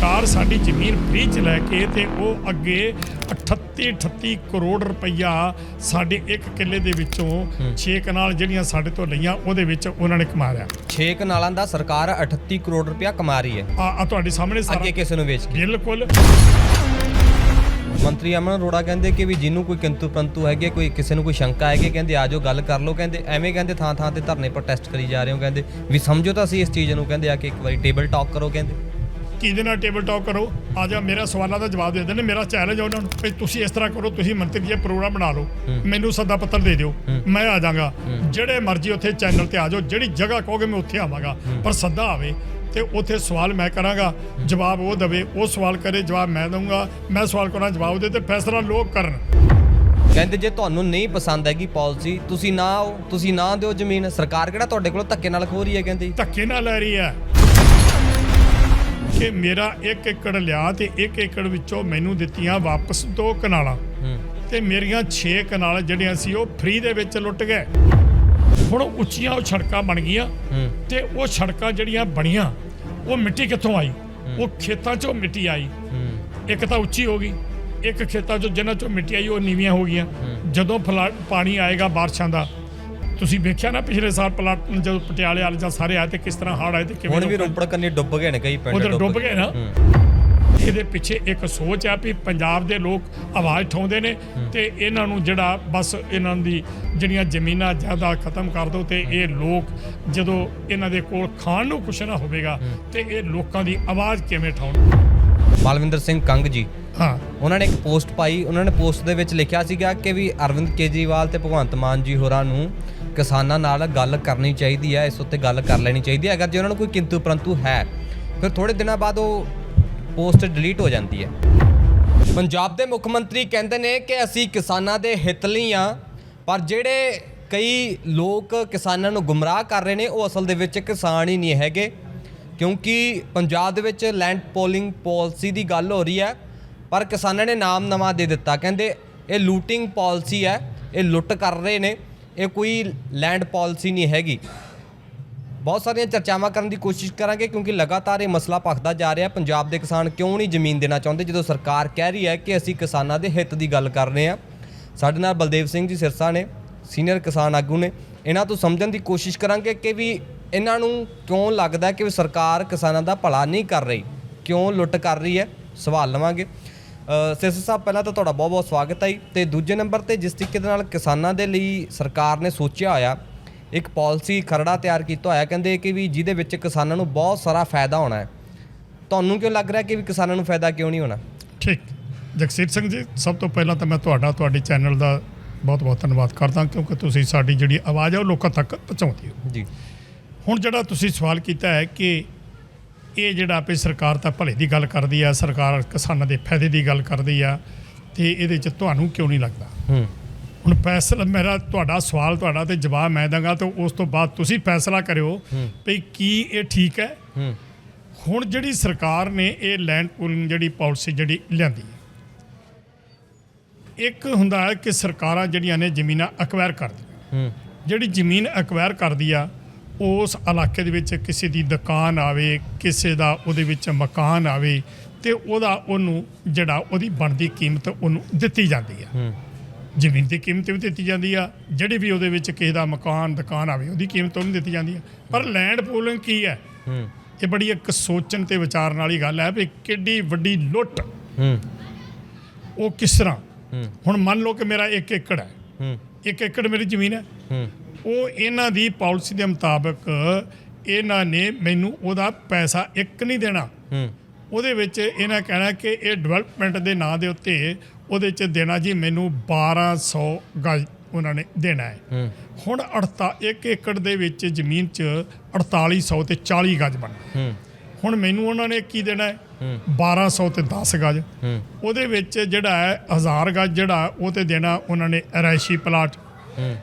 ਸਰਕਾਰ ਸਾਡੀ ਜ਼ਮੀਨ ਫ੍ਰੀ ਚ ਲੈ ਕੇ ਤੇ ਉਹ ਅੱਗੇ 38 38 ਕਰੋੜ ਰੁਪਈਆ ਸਾਡੇ ਇੱਕ ਕਿੱਲੇ ਦੇ ਵਿੱਚੋਂ 6 ਕਨਾਲ ਜਿਹੜੀਆਂ ਸਾਡੇ ਤੋਂ ਲਈਆਂ ਉਹਦੇ ਵਿੱਚ ਉਹਨਾਂ ਨੇ ਕਮਾ ਲਿਆ 6 ਕਨਾਲਾਂ ਦਾ ਸਰਕਾਰ 38 ਕਰੋੜ ਰੁਪਇਆ ਕਮਾ ਰਹੀ ਹੈ। ਆ ਤੁਹਾਡੇ ਸਾਹਮਣੇ ਸਾਰਾ ਅੱਗੇ ਕਿਸੇ ਨੂੰ ਵੇਚ ਕੇ। ਬਿਲਕੁਲ। ਮੰਤਰੀ ਅਮਨ ਅਰੋੜਾ ਕਹਿੰਦੇ ਕਿ ਵੀ ਜਿਹਨੂੰ ਕੋਈ ਕਿੰਤੂ ਪ੍ਰੰਤੂ ਹੈਗੇ ਕੋਈ ਕਿਸੇ ਨੂੰ ਕੋਈ ਸ਼ੰਕਾ ਹੈਗੀ ਕਹਿੰਦੇ ਆਜੋ ਗੱਲ ਕਰ ਲਓ ਕਹਿੰਦੇ ਐਵੇਂ ਕਹਿੰਦੇ ਥਾਂ ਥਾਂ ਤੇ ਧਰਨੇ ਪ੍ਰੋਟੈਸਟ ਕਰੀ ਜਾ ਰਹੇ ਹੋ ਕਹਿੰਦੇ ਵੀ ਸਮਝੋ ਤਾਂ ਅਸੀਂ ਇਸ ਚੀਜ਼ ਨੂੰ ਕਹਿੰਦੇ ਆ ਕਿ ਇੱਕ ਵਾਰੀ ਟੇਬਲ ਟਾਕ ਕਰੋ ਕਹਿੰਦੇ। ਕਿਹਦੇ ਨਾਲ ਟੇਬਲ ਟਾਕ ਕਰੋ? ਆ ਜਾ ਮੇਰਾ ਸਵਾਲਾਂ ਦਾ ਜਵਾਬ ਦੇ ਦੇਣ ਮੇਰਾ ਚੈਲੰਜ ਉਹਨਾਂ ਨੂੰ। ਵੀ ਤੁਸੀਂ ਇਸ ਤਰ੍ਹਾਂ ਕਰੋ ਤੁਸੀਂ ਮੰਤਰੀ ਜੀ ਪ੍ਰੋਗਰਾਮ ਬਣਾ ਲਓ। ਮੈਨੂੰ ਸੱਦਾ ਪੱਤਰ ਦੇ ਦਿਓ। ਮੈਂ ਆ ਜਾਗਾ। ਜਿਹੜੇ ਮਰਜ਼ੀ ਉੱਥੇ ਚੈਨਲ ਤੇ ਆ ਜਾਓ ਜਿਹੜੀ ਜਗ੍ਹਾ ਕਹੋਗੇ ਮੈਂ ਉੱਥੇ ਆਵਾਂਗਾ। ਪਰ ਸੱਦਾ ਆਵੇ ਤੇ ਉੱਥੇ ਸਵਾਲ ਮੈਂ ਕਰਾਂਗਾ ਜਵਾਬ ਉਹ ਦਵੇ ਉਹ ਸਵਾਲ ਕਰੇ ਜਵਾਬ ਮੈਂ ਦਊਂਗਾ। ਮੈਂ ਸਵਾਲ ਕਰਾਂ ਜਵਾਬ ਦੇ ਤੇ ਫੈਸਲਾ ਲੋਕ ਕਰਨ। ਕਹਿੰਦੇ ਜੇ ਤੁਹਾਨੂੰ ਨਹੀਂ ਪਸੰਦ ਹੈਗੀ ਪਾਲਿਸੀ ਤੁਸੀਂ ਨਾ ਆਓ ਤੁਸੀਂ ਨਾ ਦਿਓ ਜ਼ਮੀਨ। ਸਰਕਾਰ ਕਿਹੜਾ ਤੁਹਾਡੇ ਕੋਲੋਂ ਧੱਕੇ ਨਾਲ ਖੋ ਰਹੀ ਹੈ ਕਹਿੰਦੇ? ਧੱਕੇ ਨਾਲ ਲੈ ਰਹੀ ਹੈ। ਕਿ ਮੇਰਾ 1 ਏਕੜ ਲਿਆ ਤੇ 1 ਏਕੜ ਵਿੱਚੋਂ ਮੈਨੂੰ ਦਿੱਤੀਆਂ ਵਾਪਸ ਦੋ ਕਨਾਲਾਂ। ਤੇ ਮੇਰੀਆਂ 6 ਕਨਾਲ ਜਿਹੜੀਆਂ ਸੀ ਉਹ ਫ੍ਰੀ ਦੇ ਵਿੱਚ ਲੁੱਟ ਗਏ। ਹੁਣ ਉੱਚੀਆਂ ਉਹ ਸੜਕਾਂ ਬਣ ਗਈਆਂ ਤੇ ਉਹ ਸੜਕਾਂ ਜਿਹੜੀਆਂ ਬਣੀਆਂ ਉਹ ਮਿੱਟੀ ਕਿੱਥੋਂ ਆਈ? ਉਹ ਖੇਤਾਂ 'ਚੋਂ ਮਿੱਟੀ ਆਈ। ਇੱਕ ਤਾਂ ਉੱਚੀ ਹੋ ਗਈ ਇੱਕ ਖੇਤਾਂ 'ਚੋਂ ਜਿਨ੍ਹਾਂ 'ਚੋਂ ਮਿੱਟੀ ਆਈ ਉਹ ਨੀਵੀਆਂ ਹੋ ਗਈਆਂ। ਜਦੋਂ ਪਾਣੀ ਆਏਗਾ ਬਾਰਿਸ਼ਾਂ ਦਾ ਤੁਸੀਂ ਵੇਖਿਆ ਨਾ ਪਿਛਲੇ ਸਾਲ ਪਲਾਟ ਜਦੋਂ ਪਟਿਆਲੇ ਵਾਲੇ ਜਾਂ ਸਾਰੇ ਆਏ ਤੇ ਕਿਸ ਤਰ੍ਹਾਂ ਹੜ੍ਹ ਆਏ ਤੇ ਕਿਵੇਂ ਹੁਣ ਵੀ ਰੋਪੜ ਕੰਨੀ ਡੁੱਬ ਗਏ ਨੇ ਕਈ ਪਿੰਡ ਉਧਰ ਡੁੱਬ ਗਏ। ਨਾ। ਇਹਦੇ ਪਿੱਛੇ ਇੱਕ ਸੋਚ ਆ ਵੀ ਪੰਜਾਬ ਦੇ ਲੋਕ ਆਵਾਜ਼ ਉਠਾਉਂਦੇ ਨੇ ਤੇ ਇਹਨਾਂ ਨੂੰ ਜਿਹੜਾ ਬਸ ਇਹਨਾਂ ਦੀ ਜਿਹੜੀਆਂ ਜ਼ਮੀਨਾਂ ਜ਼ਿਆਦਾ ਖਤਮ ਕਰ ਦੋ ਤੇ ਇਹ ਲੋਕ ਜਦੋਂ ਇਹਨਾਂ ਦੇ ਕੋਲ ਖਾਣ ਨੂੰ ਕੁਛ ਨਾ ਹੋਵੇਗਾ ਤੇ ਇਹ ਲੋਕਾਂ ਦੀ ਆਵਾਜ਼ ਕਿਵੇਂ ਉਠਾਉਣ? ਮਾਲਵਿੰਦਰ ਸਿੰਘ ਕੰਗ ਜੀ। ਹਾਂ। ਉਹਨਾਂ ਨੇ ਇੱਕ ਪੋਸਟ ਪਾਈ ਉਹਨਾਂ ਨੇ ਪੋਸਟ ਦੇ ਵਿੱਚ ਲਿਖਿਆ ਸੀਗਾ ਕਿ ਵੀ ਅਰਵਿੰਦ ਕੇਜਰੀਵਾਲ ਤੇ ਭਗਵੰਤ ਮਾਨ ਜੀ ਹੋਰਾਂ ਨੂੰ ਕਿਸਾਨਾਂ ਨਾਲ ਗੱਲ ਕਰਨੀ ਚਾਹੀਦੀ ਹੈ, ਇਸ ਉੱਤੇ ਗੱਲ ਕਰ ਲੈਣੀ ਚਾਹੀਦੀ ਹੈ, ਅਗਰ ਜੇ ਉਹਨਾਂ ਨੂੰ ਕੋਈ ਕਿੰਤੂ ਪਰੰਤੂ ਹੈ, ਫਿਰ ਥੋੜੇ ਦਿਨਾਂ ਬਾਅਦ ਉਹ ਪੋਸਟ ਡਿਲੀਟ ਹੋ ਜਾਂਦੀ ਹੈ। ਪੰਜਾਬ ਦੇ ਮੁੱਖ ਮੰਤਰੀ ਕਹਿੰਦੇ ਨੇ ਕਿ ਅਸੀਂ ਕਿਸਾਨਾਂ ਦੇ ਹਿੱਤ ਲਈ ਆ ਪਰ ਜਿਹੜੇ ਕਈ ਲੋਕ ਕਿਸਾਨਾਂ ਨੂੰ ਗੁੰਮਰਾਹ ਕਰ ਰਹੇ ਨੇ, ਉਹ ਅਸਲ ਦੇ ਵਿੱਚ ਕਿਸਾਨ ਹੀ ਨਹੀਂ ਹੈਗੇ, ਕਿਉਂਕਿ ਪੰਜਾਬ ਦੇ ਵਿੱਚ ਲੈਂਡ ਪੋਲਿੰਗ ਪਾਲਿਸੀ ਦੀ ਗੱਲ ਹੋ ਰਹੀ ਹੈ, ਪਰ ਕਿਸਾਨਾਂ ਨੇ ਨਾਮ ਨਵਾਂ ਦੇ ਦਿੱਤਾ। ਕਹਿੰਦੇ ਇਹ ਲੂਟਿੰਗ ਪਾਲਿਸੀ ਹੈ, ਇਹ ਲੁੱਟ ਕਰ ਰਹੇ ਨੇ ਇਹ ਕੋਈ ਲੈਂਡ ਪਾਲਿਸੀ ਨਹੀਂ ਹੈਗੀ। ਬਹੁਤ ਸਾਰੀਆਂ ਚਰਚਾਵਾਂ ਕਰਨ ਦੀ ਕੋਸ਼ਿਸ਼ ਕਰਾਂਗੇ ਕਿਉਂਕਿ ਲਗਾਤਾਰ ਇਹ ਮਸਲਾ ਭਖਦਾ ਜਾ ਰਿਹਾ। ਪੰਜਾਬ ਦੇ ਕਿਸਾਨ ਕਿਉਂ ਨਹੀਂ ਜ਼ਮੀਨ ਦੇਣਾ ਚਾਹੁੰਦੇ? ਜਦੋਂ ਸਰਕਾਰ ਕਹਿ ਰਹੀ ਹੈ ਕਿ ਅਸੀਂ ਕਿਸਾਨਾਂ ਦੇ ਹਿੱਤ ਦੀ ਗੱਲ ਕਰ ਰਹੇ ਹਾਂ। ਸਾਡੇ ਨਾਲ ਬਲਦੇਵ ਸਿੰਘ ਜੀ ਸਿਰਸਾ ਨੇ ਸੀਨੀਅਰ ਕਿਸਾਨ ਆਗੂ ਨੇ। ਇਹਨਾਂ ਤੋਂ ਸਮਝਣ ਦੀ ਕੋਸ਼ਿਸ਼ ਕਰਾਂਗੇ ਕਿ ਵੀ ਇਹਨਾਂ ਨੂੰ ਕਿਉਂ ਲੱਗਦਾ ਕਿ ਵੀ ਸਰਕਾਰ ਕਿਸਾਨਾਂ ਦਾ ਭਲਾ ਨਹੀਂ ਕਰ ਰਹੀ? ਕਿਉਂ ਲੁੱਟ ਕਰ ਰਹੀ ਹੈ? ਸਵਾਲ ਲਵਾਂਗੇ। ਅ, ਸਿਰਸਾ ਸਾਹਿਬ ਪਹਿਲਾਂ ਤਾਂ ਤੁਹਾਡਾ ਬਹੁਤ ਬਹੁਤ ਸਵਾਗਤ ਹੈ ਜੀ। ਤੇ ਦੂਜੇ ਨੰਬਰ ਤੇ ਜਿਸ ਤਰੀਕੇ ਦੇ ਨਾਲ ਕਿਸਾਨਾਂ ਦੇ ਲਈ ਸਰਕਾਰ ਨੇ ਸੋਚਿਆ ਹੋਇਆ ਇੱਕ ਪਾਲਿਸੀ ਖਰੜਾ ਤਿਆਰ ਕੀਤਾ ਹੋਇਆ ਕਹਿੰਦੇ ਕਿ ਵੀ ਜਿਹਦੇ ਵਿੱਚ ਕਿਸਾਨਾਂ ਨੂੰ ਬਹੁਤ ਸਾਰਾ ਫਾਇਦਾ ਹੋਣਾ ਹੈ। ਤੁਹਾਨੂੰ ਕਿਉਂ ਲੱਗ ਰਿਹਾ ਕਿ ਵੀ ਕਿਸਾਨਾਂ ਨੂੰ ਫਾਇਦਾ ਕਿਉਂ ਨਹੀਂ ਹੋਣਾ? ਠੀਕ। ਜਗਸੀਰ ਸਿੰਘ ਜੀ ਸਭ ਤੋਂ ਪਹਿਲਾਂ ਤਾਂ ਮੈਂ ਤੁਹਾਡਾ ਤੁਹਾਡੇ ਚੈਨਲ ਦਾ ਬਹੁਤ ਬਹੁਤ ਧੰਨਵਾਦ ਕਰਦਾ ਕਿਉਂਕਿ ਤੁਸੀਂ ਸਾਡੀ ਜਿਹੜੀ ਆਵਾਜ਼ ਹੈ ਉਹ ਲੋਕਾਂ ਤੱਕ ਪਹੁੰਚਾਉਂਦੇ ਹੋ। ਜੀ। ਹੁਣ ਜਿਹੜਾ ਤੁਸੀਂ ਸਵਾਲ ਕੀਤਾ ਹੈ ਕਿ ਇਹ ਜਿਹੜਾ ਆਪੇ ਸਰਕਾਰ ਤਾਂ ਭਲੇ ਦੀ ਗੱਲ ਕਰਦੀ ਆ ਸਰਕਾਰ ਕਿਸਾਨਾਂ ਦੇ ਫਾਇਦੇ ਦੀ ਗੱਲ ਕਰਦੀ ਆ ਤੇ ਇਹਦੇ 'ਚ ਤੁਹਾਨੂੰ ਕਿਉਂ ਨਹੀਂ ਲੱਗਦਾ? ਹੂੰ। ਹੁਣ ਫੈਸਲਾ ਮੇਰਾ ਤੁਹਾਡਾ ਸਵਾਲ ਤੁਹਾਡਾ ਤੇ ਜਵਾਬ ਮੈਂ ਦਾਂਗਾ ਤੇ ਉਸ ਤੋਂ ਬਾਅਦ ਤੁਸੀਂ ਫੈਸਲਾ ਕਰਿਓ ਵੀ ਕੀ ਇਹ ਠੀਕ ਹੈ? ਹੂੰ। ਹੁਣ ਜਿਹੜੀ ਸਰਕਾਰ ਨੇ ਇਹ ਲੈਂਡ ਪੂਲਿੰਗ ਜਿਹੜੀ ਪਾਲਿਸੀ ਜਿਹੜੀ ਲਿਆਂਦੀ ਹੈ ਇੱਕ ਹੁੰਦਾ ਹੈ ਕਿ ਸਰਕਾਰਾਂ ਜਿਹੜੀਆਂ ਨੇ ਜ਼ਮੀਨਾਂ ਅਕਵਾਇਰ ਕਰਦੀਆਂ। ਹੂੰ। ਜਿਹੜੀ ਜ਼ਮੀਨ ਅਕਵਾਇਰ ਕਰਦੀ ਆ ਉਸ ਇਲਾਕੇ ਦੇ ਵਿੱਚ ਕਿਸੇ ਦੀ ਦੁਕਾਨ ਆਵੇ ਕਿਸੇ ਦਾ ਉਹਦੇ ਵਿੱਚ ਮਕਾਨ ਆਵੇ ਤੇ ਉਹਦਾ ਉਹਨੂੰ ਜਿਹੜਾ ਉਹਦੀ ਬਣਦੀ ਕੀਮਤ ਉਹਨੂੰ ਦਿੱਤੀ ਜਾਂਦੀ ਆ। ਜ਼ਮੀਨ ਦੀ ਕੀਮਤ ਵੀ ਦਿੱਤੀ ਜਾਂਦੀ ਆ ਜਿਹੜੀ ਵੀ ਉਹਦੇ ਵਿੱਚ ਕਿਸੇ ਦਾ ਮਕਾਨ ਦੁਕਾਨ ਆਵੇ ਉਹਦੀ ਕੀਮਤ ਉਹਨੂੰ ਦਿੱਤੀ ਜਾਂਦੀ ਆ। ਪਰ ਲੈਂਡ ਪੂਲਿੰਗ ਕੀ ਹੈ। ਇਹ ਬੜੀ ਇੱਕ ਸੋਚਣ ਤੇ ਵਿਚਾਰਨ ਵਾਲੀ ਗੱਲ ਹੈ ਵੀ ਕਿੱਡੀ ਵੱਡੀ ਲੁੱਟ ਉਹ ਕਿਸ ਤਰ੍ਹਾਂ? ਹੁਣ ਮੰਨ ਲਓ ਕਿ ਮੇਰਾ 1 ਏਕੜ ਹੈ ਹੂੰ। 1 ਏਕੜ ਮੇਰੀ ਜ਼ਮੀਨ ਹੂੰ। ਉਹ ਇਹਨਾਂ ਦੀ ਪਾਲਿਸੀ ਦੇ ਮੁਤਾਬਕ ਇਹਨਾਂ ਨੇ ਮੈਨੂੰ ਉਹਦਾ ਪੈਸਾ ਇੱਕ ਨਹੀਂ ਦੇਣਾ। ਹੂੰ। ਉਹਦੇ ਵਿੱਚ ਇਹਨਾਂ ਕਹਿਣਾ ਕਿ ਇਹ ਡਿਵੈਲਪਮੈਂਟ ਦੇ ਨਾਂ ਦੇ ਉੱਤੇ ਉਹਦੇ 'ਚ ਦੇਣਾ ਜੀ ਮੈਨੂੰ 1200 ਗਜ ਉਹਨਾਂ ਨੇ ਦੇਣਾ ਹੈ। ਹੂੰ। ਹੁਣ 1 ਏਕੜ ਦੇ ਵਿੱਚ ਜ਼ਮੀਨ 'ਚ 4800 ਤੇ 40 ਗਜ ਬਣਨਾ ਹੂੰ। ਹੁਣ ਮੈਨੂੰ ਉਹਨਾਂ ਨੇ ਕੀ ਦੇਣਾ ਹੈ? ਹੂੰ। 1200 ਤੇ 10 ਗਜ। ਉਹਦੇ ਵਿੱਚ ਜਿਹੜਾ ਹੈ 1000 ਗਜ ਜਿਹੜਾ ਉਹ ਤੇ ਦੇਣਾ ਉਹਨਾਂ ਨੇ ਰੈਸ਼ੀ ਪਲਾਟ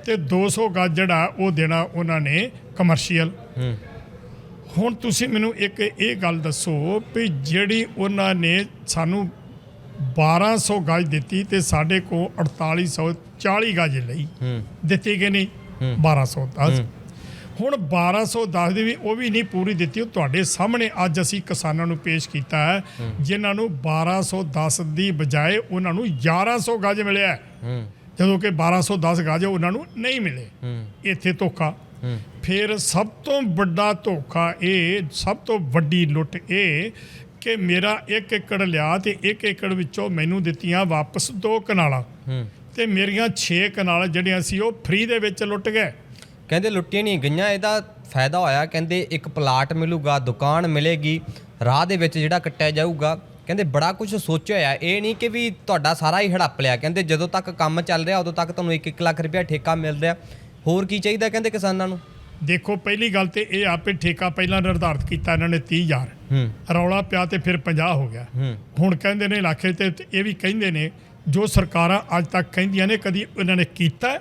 ਤੇ 200 ਗਜ ਜਿਹੜਾ ਉਹ ਦੇਣਾ ਉਹਨਾਂ ਨੇ ਕਮਰਸ਼ੀਅਲ ਹੁਣ ਤੁਸੀਂ ਮੈਨੂੰ ਇੱਕ ਇਹ ਗੱਲ ਦੱਸੋ ਵੀ ਜਿਹੜੀ ਉਹਨਾਂ ਨੇ ਸਾਨੂੰ 1200 ਗਜ ਦਿੱਤੀ ਤੇ ਸਾਡੇ ਕੋਲ 4840 ਗਜ ਲਈ। ਦਿੱਤੀ ਕਿ ਨਹੀਂ? ਹੂੰ। 1210 ਹੂੰ। ਹੁਣ 1210 ਦੀ ਵੀ ਉਹ ਵੀ ਨਹੀਂ ਪੂਰੀ ਦਿੱਤੀ ਉਹ ਤੁਹਾਡੇ ਸਾਹਮਣੇ ਅੱਜ ਅਸੀਂ ਕਿਸਾਨਾਂ ਨੂੰ ਪੇਸ਼ ਕੀਤਾ ਹੈ ਜਿਨ੍ਹਾਂ ਨੂੰ 1210 ਦੀ ਬਜਾਏ ਉਹਨਾਂ ਨੂੰ 1100 ਗਜ ਮਿਲਿਆ ਹੈ। ਜਦੋਂ ਕਿ 1210 ਗਜ ਉਹਨਾਂ ਨੂੰ ਨਹੀਂ ਮਿਲੇ। ਇੱਥੇ ਧੋਖਾ। ਫਿਰ ਸਭ ਤੋਂ ਵੱਡਾ ਧੋਖਾ ਇਹ ਸਭ ਤੋਂ ਵੱਡੀ ਲੁੱਟ ਇਹ ਕਿ ਮੇਰਾ 1 ਏਕੜ ਲਿਆ ਤੇ 1 ਏਕੜ ਵਿੱਚੋਂ ਮੈਨੂੰ ਦਿੱਤੀਆਂ ਵਾਪਸ ਦੋ ਕਨਾਲਾਂ। ਤੇ ਮੇਰੀਆਂ 6 ਕਨਾਲ ਜਿਹੜੀਆਂ ਸੀ ਉਹ ਫ੍ਰੀ ਦੇ ਵਿੱਚ ਲੁੱਟ ਗਏ। ਕਹਿੰਦੇ ਲੁੱਟੀਆਂ ਨਹੀਂ ਗਈਆਂ ਇਹਦਾ ਫਾਇਦਾ ਹੋਇਆ ਕਹਿੰਦੇ ਇੱਕ ਪਲਾਟ ਮਿਲੂਗਾ ਦੁਕਾਨ ਮਿਲੇਗੀ ਰਾਹ ਦੇ ਵਿੱਚ ਜਿਹੜਾ ਕੱਟਿਆ ਜਾਊਗਾ ਕਹਿੰਦੇ ਬੜਾ ਕੁਝ ਸੋਚਿਆ ਹੋਇਆ। ਇਹ ਨਹੀਂ ਕਿ ਵੀ ਤੁਹਾਡਾ ਸਾਰਾ ਹੀ ਹੜੱਪ ਲਿਆ। ਕਹਿੰਦੇ ਜਦੋਂ ਤੱਕ ਕੰਮ ਚੱਲ ਰਿਹਾ ਉਦੋਂ ਤੱਕ ਤੁਹਾਨੂੰ 1-1 ਲੱਖ ਰੁਪਇਆ ਠੇਕਾ ਮਿਲ ਰਿਹਾ। ਹੋਰ ਕੀ ਚਾਹੀਦਾ ਕਹਿੰਦੇ ਕਿਸਾਨਾਂ ਨੂੰ? ਦੇਖੋ ਪਹਿਲੀ ਗੱਲ ਤੇ ਇਹ ਆਪੇ ਠੇਕਾ ਪਹਿਲਾਂ ਨਿਰਧਾਰਤ ਕੀਤਾ ਇਹਨਾਂ ਨੇ 30000 ਹੂੰ। ਰੌਲਾ ਪਿਆ ਤੇ ਫਿਰ 50 ਹੋ ਗਿਆ। ਹੁਣ ਕਹਿੰਦੇ ਨੇ ਇਲਾਕੇ ਤੇ ਇਹ ਵੀ ਕਹਿੰਦੇ ਨੇ ਜੋ ਸਰਕਾਰਾਂ ਅੱਜ ਤੱਕ ਕਹਿੰਦੀਆਂ ਨੇ ਕਦੀ ਇਹਨਾਂ ਨੇ ਕੀਤਾ।